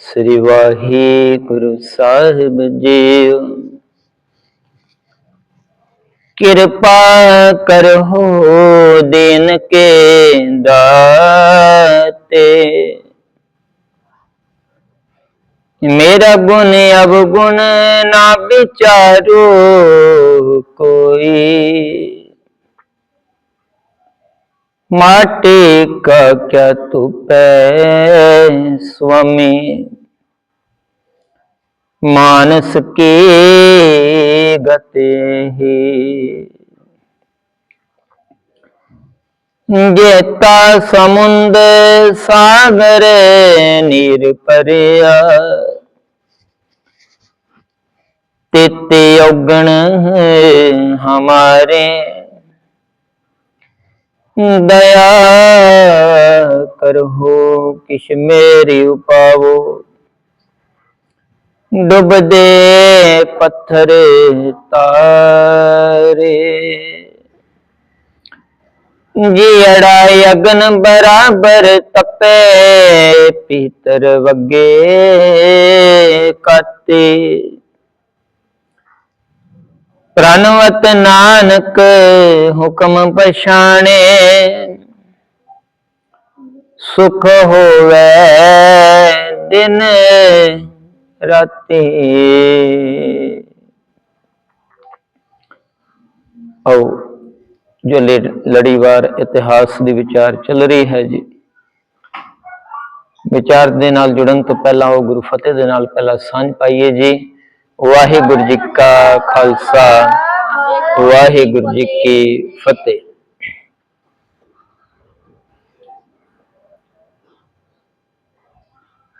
ਸ੍ਰੀ ਵਾਹਿਗੁਰੂ ਸਾਹਿਬ JIO. ਕਿਰਪਾ ਕਰੋ ਦਿਨ ਕੇ ਦਾਤੇ। ਮੇਰਾ ਗੁਣ ਅਵਗੁਣ ਨਾ ਵਿਚਾਰੋ ਕੋਈ। माटी का क्या तू पै स्वामी मानस की गति ही जेता समुंद सागर नीर परिया तित उगण हमारे ਦਇਆ ਕਰੋ ਕਿਛ ਮੇਰੀ ਉਪਾਵੋ। ਡੁੱਬਦੇ ਪੱਥਰ ਤਾਰੇ। ਜੀ ਅੜਾਈ ਅਗਨ ਬਰਾਬਰ ਤਪੇ, ਪੀਤਰ ਵਗੇ ਕਾਤੇ ਪ੍ਰਣਵਤ ਨਾਨਕ ਹੁਕਮ ਪਛਾਣੇ, ਸੁਖ ਹੋਵੇ ਦਿਨ ਰਾਤੀ। ਆਓ, ਜੋ ਲੜੀਵਾਰ ਇਤਿਹਾਸ ਦੀ ਵਿਚਾਰ ਚੱਲ ਰਹੀ ਹੈ ਜੀ। ਵਿਚਾਰ ਦੇ ਨਾਲ ਜੁੜਨ ਤੋਂ ਪਹਿਲਾਂ ਉਹ ਗੁਰੂ ਫਤਿਹ ਦੇ ਨਾਲ ਪਹਿਲਾਂ ਸਾਂਝ ਪਾਈਏ ਜੀ। ਵਾਹਿਗੁਰੂ ਜੀ ਕਾ ਖਾਲਸਾ, ਵਾਹਿਗੁਰੂ ਜੀ ਕੀ ਫਤਿਹ।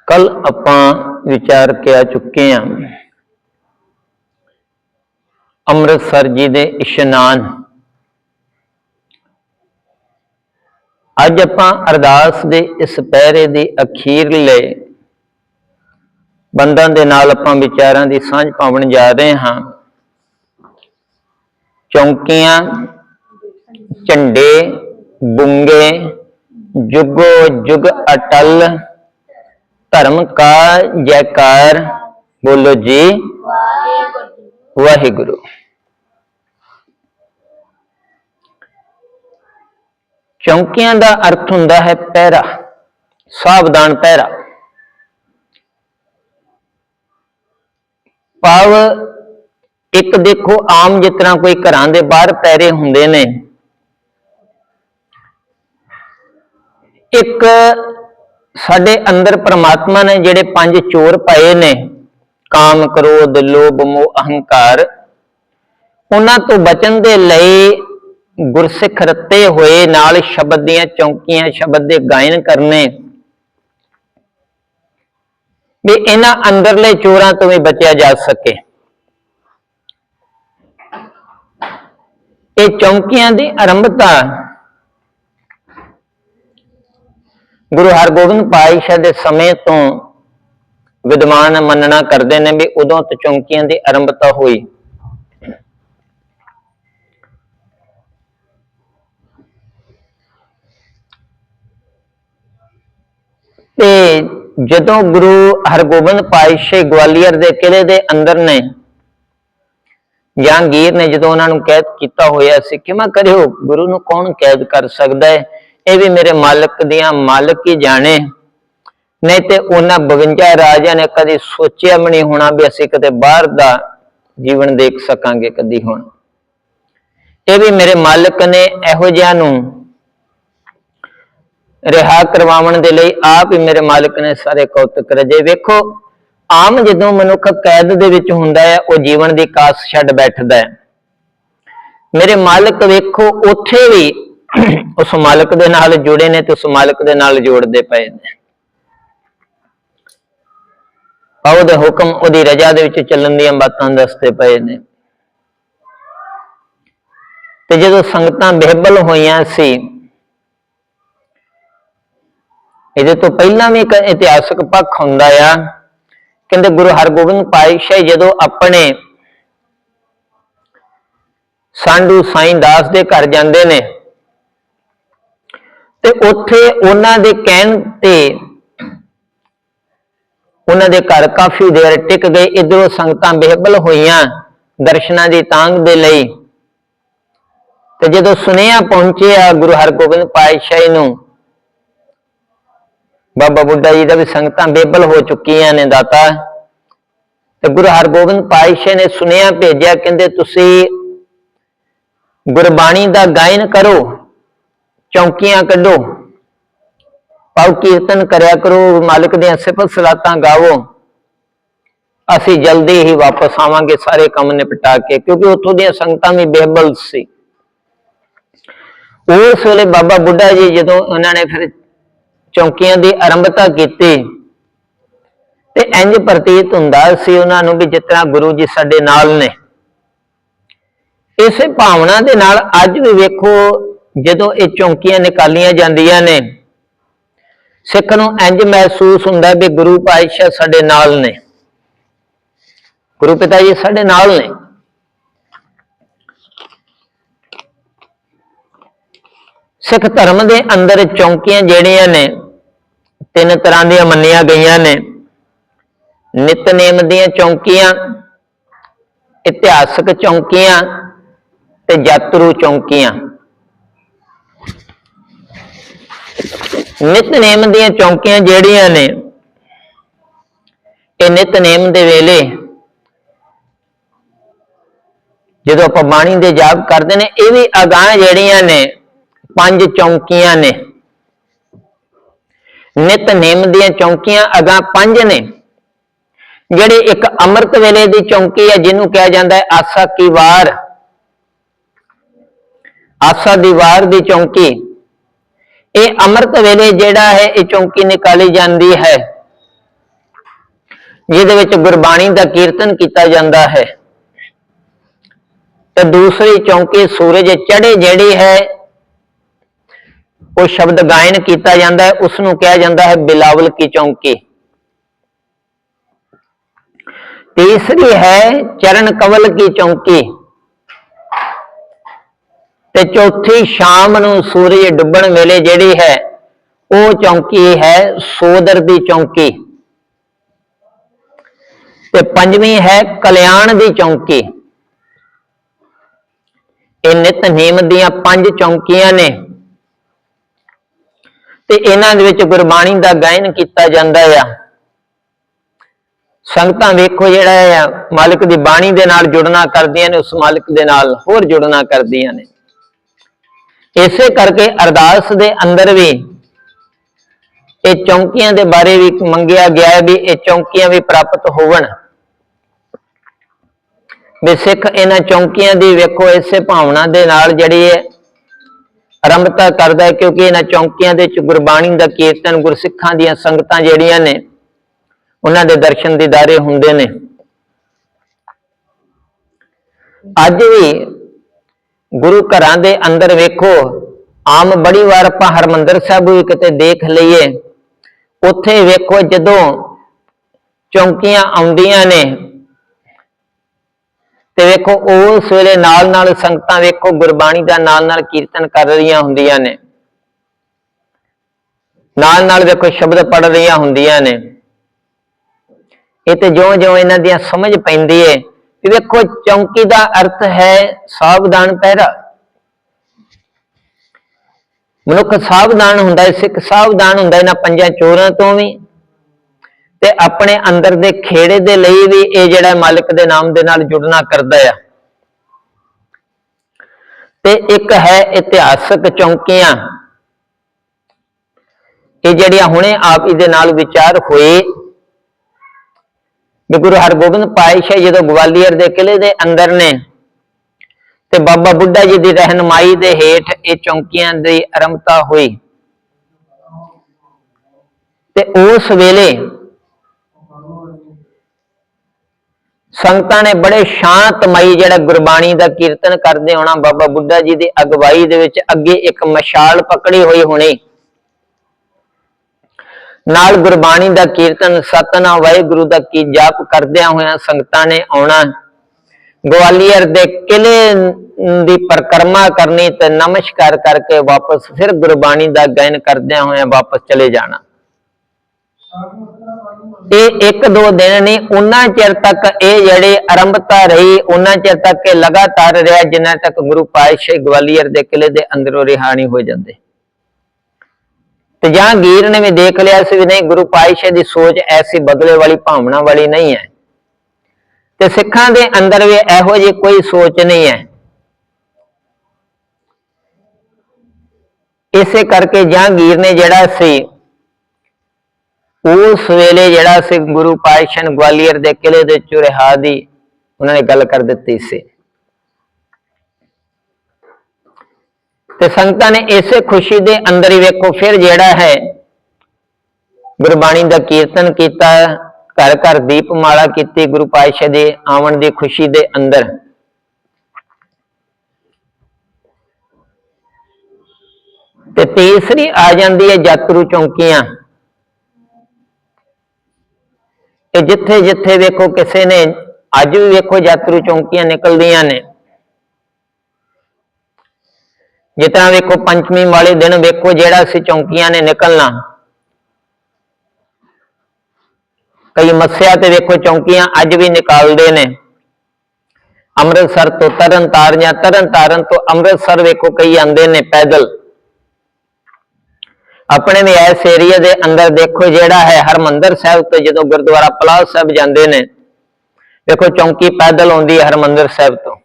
ਕੱਲ ਆਪਾਂ ਵਿਚਾਰ ਕੇ ਆ ਚੁੱਕੇ ਹਾਂ ਅੰਮ੍ਰਿਤਸਰ ਜੀ ਦੇ ਇਸ਼ਨਾਨ। ਅੱਜ ਆਪਾਂ ਅਰਦਾਸ ਦੇ ਇਸ ਪਹਿਰੇ ਦੀ ਅਖੀਰ ਅਖੀਰਲੇ ਬੰਦਾਂ ਦੇ ਨਾਲ ਆਪਾਂ ਵਿਚਾਰਾਂ ਦੀ ਸਾਂਝ ਪਾਵਣ ਜਾ ਰਹੇ ਹਾਂ। ਚੌਂਕੀਆਂ, ਝੰਡੇ, ਬੁੰਗੇ, ਜੁਗੋ ਜੁਗ ਅਟਲ, ਧਰਮ ਕਾ ਜੈਕਾਰ, ਬੋਲੋ ਜੀ, ਵਾਹਿਗੁਰੂ। ਚੌਂਕੀਆਂ ਦਾ ਅਰਥ ਹੁੰਦਾ ਹੈ ਪਹਿਰਾ, ਸਾਵਧਾਨ ਪਹਿਰਾ। ਭਾਵ ਇੱਕ ਦੇਖੋ ਆਮ ਜਿਸ ਤਰ੍ਹਾਂ ਕੋਈ ਘਰਾਂ ਦੇ ਬਾਹਰ ਪੈਰੇ ਹੁੰਦੇ ਨੇ। ਇੱਕ ਸਾਡੇ ਅੰਦਰ ਪ੍ਰਮਾਤਮਾ ਨੇ ਜਿਹੜੇ ਪੰਜ ਚੋਰ ਪਾਏ ਨੇ, ਕਾਮ, ਕ੍ਰੋਧ, ਲੋਭ, ਮੋਹ, ਅਹੰਕਾਰ, ਉਹਨਾਂ ਤੋਂ ਬਚਣ ਦੇ ਲਈ ਗੁਰਸਿੱਖ ਰੱਤੇ ਹੋਏ ਨਾਲ ਸ਼ਬਦ ਦੀਆਂ ਚੌਂਕੀਆਂ, ਸ਼ਬਦ ਦੇ ਗਾਇਨ ਕਰਨੇ। ਵੀ ਇਹਨਾਂ ਅੰਦਰਲੇ ਚੋਰਾਂ ਤੋਂ ਵੀ ਬਚਿਆ ਜਾ ਸਕੇ। ਇਹ ਚੌਂਕੀਆਂ ਦੀ ਆਰੰਭਤਾ ਗੁਰੂ ਹਰਗੋਬਿੰਦ ਪਾਤਸ਼ਾਹ ਦੇ ਸਮੇਂ ਤੋਂ ਵਿਦਵਾਨ ਮੰਨਣਾ ਕਰਦੇ ਨੇ ਵੀ ਉਦੋਂ ਤੋਂ ਚੌਂਕੀਆਂ ਦੀ ਆਰੰਭਤਾ ਹੋਈ। ਤੇ ਜਦੋਂ ਗੁਰੂ ਹਰਗੋਬਿੰਦ ਪਾਤਸ਼ਾਹ ਗਵਾਲੀਅਰ ਦੇ ਕਿਲੇ ਦੇ ਅੰਦਰ ਨੇ ਜਹਾਂਗੀਰ ਨੇ ਜਦੋਂ ਉਹਨਾਂ ਨੂੰ ਕੈਦ ਕੀਤਾ ਹੋਇਆ ਸੀ ਕਿ ਮੈਂ ਕਰਿਓ? ਗੁਰੂ ਨੂੰ ਕੌਣ ਕੈਦ ਕਰ ਸਕਦਾ ਹੈ? ਇਹ ਵੀ ਮੇਰੇ ਮਾਲਕ ਦੀਆਂ ਮਾਲਕ ਹੀ ਜਾਣੇ। ਨਹੀਂ ਤੇ ਉਹਨਾਂ 52 ਰਾਜਿਆਂ ਨੇ ਕਦੀ ਸੋਚਿਆ ਵੀ ਨਹੀਂ ਹੋਣਾ ਵੀ ਅਸੀਂ ਕਦੇ ਬਾਹਰ ਦਾ ਜੀਵਨ ਦੇਖ ਸਕਾਂਗੇ ਕਦੀ ਹੁਣ। ਇਹ ਵੀ ਮੇਰੇ ਮਾਲਕ ਨੇ ਇਹੋ ਜਿਹਾ ਨੂੰ ਰਿਹਾ ਕਰਵਾਉਣ ਦੇ ਲਈ ਆਪ ਹੀ ਮੇਰੇ ਮਾਲਕ ਨੇ ਸਾਰੇ ਕੌਤਕ ਰਜੇ। ਵੇਖੋ, ਆਮ ਜਦੋਂ ਮਨੁੱਖ ਕੈਦ ਦੇ ਵਿੱਚ ਹੁੰਦਾ ਹੈ, ਉਹ ਜੀਵਨ ਦੀ ਕਾਸ ਛੱਡ ਬੈਠਦਾ ਹੈ। ਮੇਰੇ ਮਾਲਕ ਵੇਖੋ, ਉੱਥੇ ਵੀ ਉਸ ਮਾਲਕ ਦੇ ਨਾਲ ਜੁੜੇ ਨੇ ਤੇ ਉਸ ਮਾਲਕ ਦੇ ਨਾਲ ਜੋੜਦੇ ਪਏ ਨੇ। ਉਹਦੇ ਹੁਕਮ ਉਹਦੀ ਰਜਾ ਦੇ ਵਿੱਚ ਚੱਲਣ ਦੀਆਂ ਬਾਤਾਂ ਦੱਸਦੇ ਪਏ ਨੇ। ਤੇ ਜਦੋਂ ਸੰਗਤਾਂ ਬੇਹਬਲ ਹੋਈਆਂ ਸੀ ਇਹਦੇ ਤੋਂ ਪਹਿਲਾਂ ਵੀ ਇੱਕ ਇਤਿਹਾਸਕ ਪੱਖ ਹੁੰਦਾ ਆ। ਕਹਿੰਦੇ ਗੁਰੂ ਹਰਗੋਬਿੰਦ ਪਾਤਸ਼ਾਹ ਜਦੋਂ ਆਪਣੇ ਸਾਂਢੂ ਸਾਈਂ ਦਾਸ ਦੇ ਘਰ ਜਾਂਦੇ ਨੇ, ਤੇ ਉੱਥੇ ਉਹਨਾਂ ਦੇ ਕਹਿਣ ਤੇ ਉਹਨਾਂ ਦੇ ਘਰ ਕਾਫੀ ਦੇਰ ਟਿਕ ਗਏ। ਇਧਰੋਂ ਸੰਗਤਾਂ ਬੇਹਬਲ ਹੋਈਆਂ ਦਰਸ਼ਨਾਂ ਦੀ ਤਾਂਗ ਦੇ ਲਈ। ਤੇ ਜਦੋਂ ਸੁਨੇਹਾ ਪਹੁੰਚਿਆ ਗੁਰੂ ਹਰਗੋਬਿੰਦ ਪਾਤਸ਼ਾਹ ਨੂੰ ਬਾਬਾ ਬੁੱਢਾ ਜੀ ਦਾ ਵੀ ਸੰਗਤਾਂ ਬੇਬਲ ਹੋ ਚੁੱਕੀਆਂ ਨੇ ਦਾਤਾ। ਤੇ ਗੁਰੂ ਹਰਗੋਬਿੰਦ ਪਾਤਸ਼ਾਹ ਨੇ ਸੁਨੇਹਾ ਭੇਜਿਆ, ਕਹਿੰਦੇ ਤੁਸੀਂ ਗੁਰਬਾਣੀ ਦਾ ਗਾਇਨ ਕਰੋ, ਚੌਂਕੀਆਂ ਕੱਢੋ ਪਾਉ ਕੀਰਤਨ ਕਰਿਆ ਕਰੋ ਮਾਲਕ ਦੀਆਂ ਸਿਫਤ ਸਲਾਤਾਂ ਗਾਵੋ। ਅਸੀਂ ਜਲਦੀ ਹੀ ਵਾਪਸ ਆਵਾਂਗੇ ਸਾਰੇ ਕੰਮ ਨਿਪਟਾ ਕੇ, ਕਿਉਂਕਿ ਉੱਥੋਂ ਦੀਆਂ ਸੰਗਤਾਂ ਵੀ ਬੇਬਲ ਸੀ। ਉਸ ਵੇਲੇ ਬਾਬਾ ਬੁੱਢਾ ਜੀ ਜਦੋਂ ਉਹਨਾਂ ਨੇ ਫਿਰ ਚੌਂਕੀਆਂ ਦੀ ਆਰੰਭਤਾ ਕੀਤੀ। ਤੇ ਇੰਜ ਪ੍ਰਤੀਤ ਹੁੰਦਾ ਸੀ ਉਹਨਾਂ ਨੂੰ ਵੀ ਜਿਤਨਾ ਗੁਰੂ ਜੀ ਸਾਡੇ ਨਾਲ ਨੇ। ਇਸੇ ਭਾਵਨਾ ਦੇ ਨਾਲ ਅੱਜ ਵੀ ਵੇਖੋ ਜਦੋਂ ਇਹ ਚੌਂਕੀਆਂ ਨਿਕਾਲੀਆਂ ਜਾਂਦੀਆਂ ਨੇ, ਸਿੱਖ ਨੂੰ ਇੰਜ ਮਹਿਸੂਸ ਹੁੰਦਾ ਵੀ ਗੁਰੂ ਪਾਤਸ਼ਾਹ ਸਾਡੇ ਨਾਲ ਨੇ। ਗੁਰੂ ਪਿਤਾ ਜੀ ਸਾਡੇ ਨਾਲ ਨੇ। ਸਿੱਖ ਧਰਮ ਦੇ ਅੰਦਰ ਚੌਂਕੀਆਂ ਜਿਹੜੀਆਂ ਨੇ ਤਿੰਨ ਤਰ੍ਹਾਂ ਦੀਆਂ ਮੰਨੀਆਂ ਗਈਆਂ ਨੇ। ਨਿਤਨੇਮ ਦੀਆਂ ਚੌਂਕੀਆਂ, ਇਤਿਹਾਸਕ ਚੌਂਕੀਆਂ ਤੇ ਯਾਤਰੂ ਚੌਂਕੀਆਂ। ਨਿਤਨੇਮ ਦੀਆਂ ਚੌਂਕੀਆਂ ਜਿਹੜੀਆਂ ਨੇ, ਇਹ ਨਿਤਨੇਮ ਦੇ ਵੇਲੇ ਜਦੋਂ ਆਪਾਂ ਬਾਣੀ ਦੇ ਜਾਪ ਕਰਦੇ ਨੇ, ਇਹ ਵੀ ਅਗਾਹ ਜਿਹੜੀਆਂ ਨੇ, ਪੰਜ ਚੌਂਕੀਆਂ ਨੇ। ਨਿਤਨੇਮ ਦੀਆਂ ਚੌਂਕੀਆਂ ਅਗਾਹ ਪੰਜ ਨੇ। ਜਿਹੜੇ ਇੱਕ ਅੰਮ੍ਰਿਤ ਵੇਲੇ ਦੀ ਚੌਂਕੀ ਹੈ, ਜਿਹਨੂੰ ਕਿਹਾ ਜਾਂਦਾ ਹੈ ਆਸਾ ਕੀ ਵਾਰ। ਆਸਾ ਦੀ ਵਾਰ ਦੀ ਚੌਂਕੀ। ਇਹ ਅੰਮ੍ਰਿਤ ਵੇਲੇ ਜਿਹੜਾ ਹੈ, ਇਹ ਚੌਂਕੀ ਨਿਕਾਲੀ ਜਾਂਦੀ ਹੈ। ਜਿਹਦੇ ਵਿੱਚ ਗੁਰਬਾਣੀ ਦਾ ਕੀਰਤਨ ਕੀਤਾ ਜਾਂਦਾ ਹੈ। ਤੇ ਦੂਸਰੀ ਚੌਂਕੀ ਸੂਰਜ ਚੜ੍ਹੇ ਜਿਹੜੀ ਹੈ ਉਹ ਸ਼ਬਦ ਗਾਇਨ ਕੀਤਾ ਜਾਂਦਾ ਹੈ ਉਸ ਨੂੰ ਕਿਹਾ ਜਾਂਦਾ ਹੈ ਬਿਲਾਵਲ ਕੀ ਚੌਂਕੀ। ਤੀਸਰੀ ਹੈ ਚਰਨ ਕਵਲ ਕੀ ਚੌਂਕੀ। ਤੇ ਚੌਥੀ, ਸ਼ਾਮ ਨੂੰ ਸੂਰਜ ਡੁੱਬਣ ਵੇਲੇ ਜਿਹੜੀ ਹੈ, ਉਹ ਚੌਂਕੀ ਹੈ ਸੋਦਰ ਦੀ ਚੌਂਕੀ। ਤੇ ਪੰਜਵੀਂ ਹੈ ਕਲਿਆਣ ਦੀ ਚੌਂਕੀ। ਇਹ ਨਿਤਨੇਮ ਦੀਆਂ ਪੰਜ ਚੌਂਕੀਆਂ ਨੇ। ਤੇ ਇਹਨਾਂ ਦੇ ਵਿੱਚ ਗੁਰਬਾਣੀ ਦਾ ਗਾਇਨ ਕੀਤਾ ਜਾਂਦਾ ਆ। ਸੰਗਤਾਂ ਵੇਖੋ ਜਿਹੜਾ ਆ, ਮਾਲਕ ਦੀ ਬਾਣੀ ਦੇ ਨਾਲ ਜੁੜਨਾ ਕਰਦੀਆਂ ਨੇ, ਉਸ ਮਾਲਕ ਦੇ ਨਾਲ ਹੋਰ ਜੁੜਨਾ ਕਰਦੀਆਂ ਨੇ। ਇਸੇ ਕਰਕੇ ਅਰਦਾਸ ਦੇ ਅੰਦਰ ਵੀ ਇਹ ਚੌਂਕੀਆਂ ਦੇ ਬਾਰੇ ਵੀ ਮੰਗਿਆ ਗਿਆ ਹੈ ਵੀ ਇਹ ਚੌਂਕੀਆਂ ਵੀ ਪ੍ਰਾਪਤ ਹੋਵਣ। ਵੀ ਸਿੱਖ ਇਹਨਾਂ ਚੌਂਕੀਆਂ ਦੀ ਵੇਖੋ ਇਸੇ ਭਾਵਨਾ ਦੇ ਨਾਲ ਜਿਹੜੀ ਹੈ ਆਰੰਭਤਾ ਕਰਦਾ ਹੈ ਕਿਉਂਕਿ ਇਹਨਾਂ ਚੌਂਕੀਆਂ ਦੇ ਵਿੱਚ ਗੁਰਬਾਣੀ ਦਾ ਕੀਰਤਨ ਗੁਰਸਿੱਖਾਂ ਦੀਆਂ ਸੰਗਤਾਂ ਜਿਹੜੀਆਂ ਨੇ, ਉਹਨਾਂ ਦੇ ਦਰਸ਼ਨ ਦੀਦਾਰੇ ਹੁੰਦੇ ਨੇ। ਅੱਜ ਵੀ ਗੁਰੂ ਘਰਾਂ ਦੇ ਅੰਦਰ ਵੇਖੋ, ਆਮ ਬੜੀ ਵਾਰ ਆਪਾਂ ਹਰਮੰਦਰ ਸਾਹਿਬ ਵੀ ਕਿਤੇ ਦੇਖ ਲਈਏ, ਉੱਥੇ ਵੇਖੋ ਜਦੋਂ ਚੌਂਕੀਆਂ ਆਉਂਦੀਆਂ ਨੇ ਤੇ ਵੇਖੋ, ਉਹ ਵੇਲੇ ਨਾਲ ਨਾਲ ਸੰਗਤਾਂ ਵੇਖੋ, ਗੁਰਬਾਣੀ ਦਾ ਨਾਲ ਨਾਲ ਕੀਰਤਨ ਕਰ ਰਹੀਆਂ ਹੁੰਦੀਆਂ ਨੇ। ਨਾਲ ਨਾਲ ਵੇਖੋ, ਸ਼ਬਦ ਪੜ ਰਹੀਆਂ ਹੁੰਦੀਆਂ ਨੇ। ਇਹ ਤੇ ਜਿਉਂ-ਜਿਉਂ ਇਹਨਾਂ ਦੀਆਂ ਸਮਝ ਪੈਂਦੀ ਏ ਕਿ ਵੇਖੋ, ਚੌਂਕੀ ਦਾ ਅਰਥ ਹੈ ਸਾਵਧਾਨ ਪਹਿਰਾ। ਮਨੁੱਖ ਸਾਵਧਾਨ ਹੁੰਦਾ ਹੈ ਸਿੱਖ ਸਾਵਧਾਨ ਹੁੰਦਾ ਇਹਨਾਂ ਪੰਜਾਂ ਚੋਰਾਂ ਤੋਂ ਵੀ। ਤੇ ਆਪਣੇ ਅੰਦਰ ਦੇ ਖੇੜੇ ਦੇ ਲਈ ਵੀ ਇਹ ਜਿਹੜਾ ਮਾਲਕ ਦੇ ਨਾਮ ਦੇ ਨਾਲ ਜੁੜਨਾ ਕਰਦਾ ਆ। ਤੇ ਇੱਕ ਹੈ ਇਤਿਹਾਸਕ ਚੌਂਕੀਆਂ। ਇਹ ਜਿਹੜੀਆਂ ਹੁਣੇ ਆਪ ਇਹਦੇ ਨਾਲ ਵਿਚਾਰ ਹੋਏ। ਵੀ ਗੁਰੂ ਹਰਗੋਬਿੰਦ ਪਾਤਸ਼ਾਹ ਜਦੋਂ ਗਵਾਲੀਅਰ ਦੇ ਕਿਲੇ ਦੇ ਅੰਦਰ ਨੇ ਤੇ ਬਾਬਾ ਬੁੱਢਾ ਜੀ ਦੀ ਰਹਿਨਮਾਈ ਦੇ ਹੇਠ ਇਹ ਚੌਂਕੀਆਂ ਦੀ ਆਰੰਭਤਾ ਹੋਈ। ਤੇ ਉਸ ਵੇਲੇ ਸੰਗਤਾਂ ਨੇ ਬੜੇ ਸ਼ਾਂਤਮਈ ਜਿਹੜਾ ਗੁਰਬਾਣੀ ਦਾ ਕੀਰਤਨ ਕਰਦੇ ਹੋਣਾ, ਬਾਬਾ ਬੁੱਢਾ ਜੀ ਦੀ ਅਗਵਾਈ ਦੇ ਵਿੱਚ ਅੱਗੇ ਇੱਕ ਮਸ਼ਾਲ ਪਕੜੀ ਹੋਈ ਹੋਣੀ। ਨਾਲ ਗੁਰਬਾਣੀ ਦਾ ਕੀਰਤਨ, ਸਤਨਾਮ ਵਾਹਿਗੁਰੂ ਦਾ ਕੀ ਜਾਪ ਕਰਦਿਆਂ ਹੋਇਆਂ ਸੰਗਤਾਂ ਨੇ ਆਉਣਾ। ਗਵਾਲੀਅਰ ਦੇ ਕਿਲੇ ਦੀ ਪਰਕਰਮਾ ਕਰਨੀ ਤੇ ਨਮਸਕਾਰ ਕਰਕੇ ਵਾਪਸ ਫਿਰ ਗੁਰਬਾਣੀ ਦਾ ਗਾਇਨ ਕਰਦਿਆਂ ਹੋਇਆਂ ਵਾਪਸ ਚਲੇ ਜਾਣਾ। ਇਹ ਇੱਕ ਦੋ ਦਿਨ ਨਹੀਂ, ਉਹਨਾਂ ਚਿਰ ਤੱਕ ਇਹ ਜਿਹੜੇ ਆਰੰਭਤਾ ਰਹੀ, ਉਹਨਾਂ ਚਿਰ ਤੱਕ ਇਹ ਲਗਾਤਾਰ ਰਿਹਾ ਜਿੰਨਾ ਤੱਕ ਗੁਰੂ ਪਾਤਸ਼ਾਹ ਗਵਾਲੀਅਰ ਦੇ ਕਿਲੇ ਦੇ ਅੰਦਰੋਂ ਰਿਹਾ ਨਹੀਂ ਹੋ ਜਾਂਦੇ। ਤੇ ਜਹਾਂਗੀਰ ਨੇ ਵੀ ਦੇਖ ਲਿਆ ਸੀ ਵੀ ਨਹੀਂ, ਗੁਰੂ ਪਾਤਸ਼ਾਹ ਦੀ ਸੋਚ ਐਸੀ ਬਦਲੇ ਵਾਲੀ, ਭਾਵਨਾ ਵਾਲੀ ਨਹੀਂ ਹੈ। ਤੇ ਸਿੱਖਾਂ ਦੇ ਅੰਦਰ ਵੀ ਇਹੋ ਜਿਹੀ ਕੋਈ ਸੋਚ ਨਹੀਂ ਹੈ। ਇਸੇ ਕਰਕੇ ਜਹਾਂਗੀਰ ਨੇ ਜਿਹੜਾ ਸੀ ਉਸ ਵੇਲੇ ਜਿਹੜਾ ਸੀ ਗੁਰੂ ਪਾਤਸ਼ਾਹ ਗਵਾਲੀਅਰ ਦੇ ਕਿਲੇ ਦੇ ਚੁਰਹਾ ਦੀ ਉਹਨਾਂ ਨੇ ਗੱਲ ਕਰ ਦਿੱਤੀ ਸੀ। ਤੇ ਸੰਗਤਾਂ ਨੇ ਇਸੇ ਖੁਸ਼ੀ ਦੇ ਅੰਦਰ ਹੀ ਵੇਖੋ ਫਿਰ ਜਿਹੜਾ ਹੈ ਗੁਰਬਾਣੀ ਦਾ ਕੀਰਤਨ ਕੀਤਾ, ਘਰ ਘਰ ਦੀਪਮਾਲਾ ਕੀਤੀ ਗੁਰੂ ਪਾਤਸ਼ਾਹ ਦੇ ਆਉਣ ਦੀ ਖੁਸ਼ੀ ਦੇ ਅੰਦਰ। ਤੇ ਤੀਸਰੀ ਆ ਜਾਂਦੀ ਹੈ ਜਤਰੂ ਚੌਂਕੀਆਂ। ਤੇ ਜਿੱਥੇ ਜਿੱਥੇ ਵੇਖੋ ਕਿਸੇ ਨੇ, ਅੱਜ ਵੀ ਵੇਖੋ ਯਾਤਰੂ ਚੌਂਕੀਆਂ ਨਿਕਲਦੀਆਂ ਨੇ। ਜਿਤਨਾ ਵੇਖੋ ਪੰਚਮੀ ਵਾਲੇ ਦਿਨ ਵੇਖੋ ਜਿਹੜਾ ਸੀ ਚੌਂਕੀਆਂ ਨੇ ਨਿਕਲਣਾ। ਕਈ ਮੱਸਿਆ ਤੇ ਵੇਖੋ ਚੌਂਕੀਆਂ ਅੱਜ ਵੀ ਨਿਕਾਲਦੇ ਨੇ। ਅੰਮ੍ਰਿਤਸਰ ਤੋਂ ਤਰਨਤਾਰਨ ਜਾਂ ਤਰਨਤਾਰਨ ਤੋਂ ਅੰਮ੍ਰਿਤਸਰ ਵੇਖੋ ਕਈ ਆਂਦੇ ਨੇ ਪੈਦਲ। ਆਪਣੇ ਵੀ ਇਸ ਏਰੀਆ ਦੇ ਅੰਦਰ ਦੇਖੋ ਜਿਹੜਾ ਹੈ ਹਰਮੰਦਰ ਸਾਹਿਬ ਤੇ ਜਦੋਂ ਗੁਰਦੁਆਰਾ ਪਲਾਹ ਸਾਹਿਬ ਜਾਂਦੇ ਨੇ, ਦੇਖੋ ਚੌਂਕੀ ਪੈਦਲ ਆਉਂਦੀ ਹੈ ਹਰਮੰਦਰ ਸਾਹਿਬ ਤੋਂ।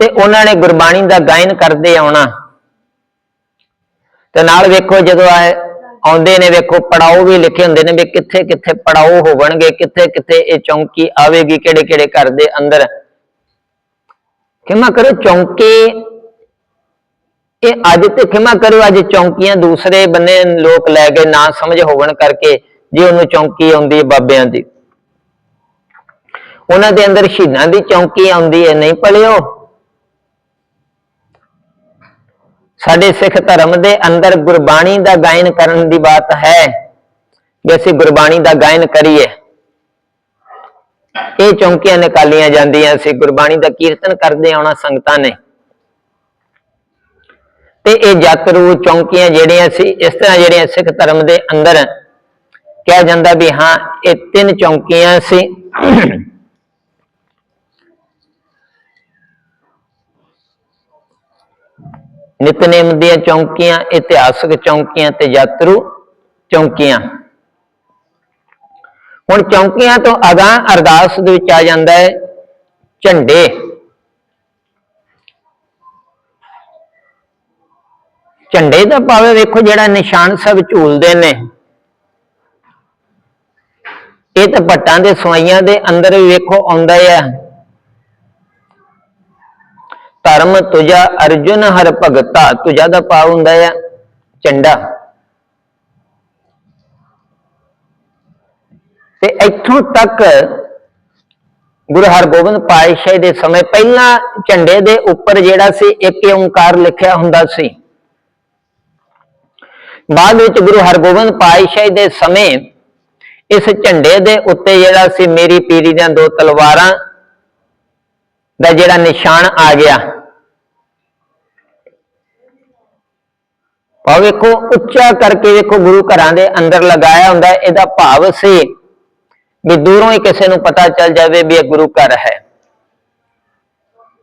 ਤੇ ਉਹਨਾਂ ਨੇ ਗੁਰਬਾਣੀ ਦਾ ਗਾਇਨ ਕਰਦੇ ਆਉਣਾ। ਤੇ ਨਾਲ ਵੇਖੋ ਜਦੋਂ ਆਏ ਆਉਂਦੇ ਨੇ, ਵੇਖੋ ਪੜਾਓ ਵੀ ਲਿਖੇ ਹੁੰਦੇ ਨੇ ਵੀ ਕਿੱਥੇ ਕਿੱਥੇ ਪੜਾਓ ਹੋਵਣਗੇ ਕਿੱਥੇ ਕਿੱਥੇ ਇਹ ਚੌਂਕੀ ਆਵੇਗੀ ਕਿਹੜੇ ਕਿਹੜੇ ਘਰ ਦੇ ਅੰਦਰ। ਕਿਮਾ ਕਰੋ, ਚੌਂਕੀ ਇਹ ਅੱਜ ਤੇ ਖਿਮਾ ਕਰੋ, ਅੱਜ ਚੌਂਕੀਆਂ ਦੂਸਰੇ ਬੰਨੇ ਲੋਕ ਲੈ ਗਏ ਨਾ ਸਮਝ ਹੋਵਣ ਕਰਕੇ ਜੇ ਉਹਨੂੰ ਚੌਂਕੀ ਆਉਂਦੀ ਹੈ ਬਾਬਿਆਂ ਦੀ। ਉਹਨਾਂ ਦੇ ਅੰਦਰ ਸ਼ਹੀਦਾਂ ਦੀ ਚੌਂਕੀ ਆਉਂਦੀ ਹੈ, ਨਹੀਂ ਭਲਿਓ। ਸਾਡੇ ਸਿੱਖ ਧਰਮ ਦੇ ਅੰਦਰ ਗੁਰਬਾਣੀ ਦਾ ਗਾਇਨ ਕਰਨ ਦੀ ਬਾਤ ਹੈ ਵੀ ਅਸੀਂ ਗੁਰਬਾਣੀ ਦਾ ਗਾਇਨ ਕਰੀਏ। ਇਹ ਚੌਂਕੀਆਂ ਨਿਕਾਲੀਆਂ ਜਾਂਦੀਆਂ ਸੀ, ਗੁਰਬਾਣੀ ਦਾ ਕੀਰਤਨ ਕਰਦੇ ਆਉਣਾ ਸੰਗਤਾਂ ਨੇ। ਤੇ ਇਹ ਯਾਤਰੂ ਚੌਂਕੀਆਂ ਜਿਹੜੀਆਂ ਸੀ, ਇਸ ਤਰ੍ਹਾਂ ਜਿਹੜੀਆਂ ਸਿੱਖ ਧਰਮ ਦੇ ਅੰਦਰ ਕਿਹਾ ਜਾਂਦਾ ਵੀ ਹਾਂ, ਇਹ ਤਿੰਨ ਚੌਂਕੀਆਂ ਸੀ। ਨਿਤਨੇਮ ਦੀਆਂ ਚੌਂਕੀਆਂ, ਇਤਿਹਾਸਕ ਚੌਂਕੀਆਂ ਤੇ ਯਾਤਰੂ ਚੌਂਕੀਆਂ। ਹੁਣ ਚੌਂਕੀਆਂ ਤੋਂ ਅਗਾਂਹ ਅਰਦਾਸ ਦੇ ਵਿੱਚ ਆ ਜਾਂਦਾ ਹੈ, ਝੰਡੇ। ਝੰਡੇ ਦਾ ਭਾਵੇਂ ਵੇਖੋ ਜਿਹੜਾ ਨਿਸ਼ਾਨ ਸਭ ਝੂਲਦੇ ਨੇ। ਇਹ ਤਾਂ ਭੱਟਾਂ ਦੇ ਸਵਾਈਆਂ ਦੇ ਅੰਦਰ ਵੀ ਵੇਖੋ ਆਉਂਦਾ ਹੈ ਧਰਮ ਤੁਜਾ ਅਰਜੁਨ ਹਰ ਭਗਤਾ, ਤੁਜਾ ਦਾ ਭਾਵ ਹੁੰਦਾ ਹੈ ਝੰਡਾ। ਤੇ ਇੱਥੋਂ ਤੱਕ ਗੁਰੂ ਹਰਗੋਬਿੰਦ ਪਾਤਸ਼ਾਹ ਦੇ ਸਮੇਂ ਪਹਿਲਾਂ ਝੰਡੇ ਦੇ ਉੱਪਰ ਜਿਹੜਾ ਸੀ, ਇੱਕ ਓੰਕਾਰ ਲਿਖਿਆ ਹੁੰਦਾ ਸੀ। ਬਾਅਦ ਵਿੱਚ ਗੁਰੂ ਹਰਗੋਬਿੰਦ ਪਾਤਸ਼ਾਹ ਦੇ ਸਮੇਂ ਇਸ ਝੰਡੇ ਦੇ ਉੱਤੇ ਜਿਹੜਾ ਸੀ ਮੇਰੀ ਪੀਰੀ ਦੀਆਂ ਦੋ ਤਲਵਾਰਾਂ ਦਾ ਜਿਹੜਾ ਨਿਸ਼ਾਨ ਆ ਗਿਆ। ਆ ਵੇਖੋ, ਉੱਚਾ ਕਰਕੇ ਵੇਖੋ ਗੁਰੂ ਘਰਾਂ ਦੇ ਅੰਦਰ ਲਗਾਇਆ ਹੁੰਦਾ, ਇਹਦਾ ਭਾਵ ਸੀ ਵੀ ਦੂਰੋਂ ਹੀ ਕਿਸੇ ਨੂੰ ਪਤਾ ਚੱਲ ਜਾਵੇ ਵੀ ਇਹ ਗੁਰੂ ਘਰ ਹੈ।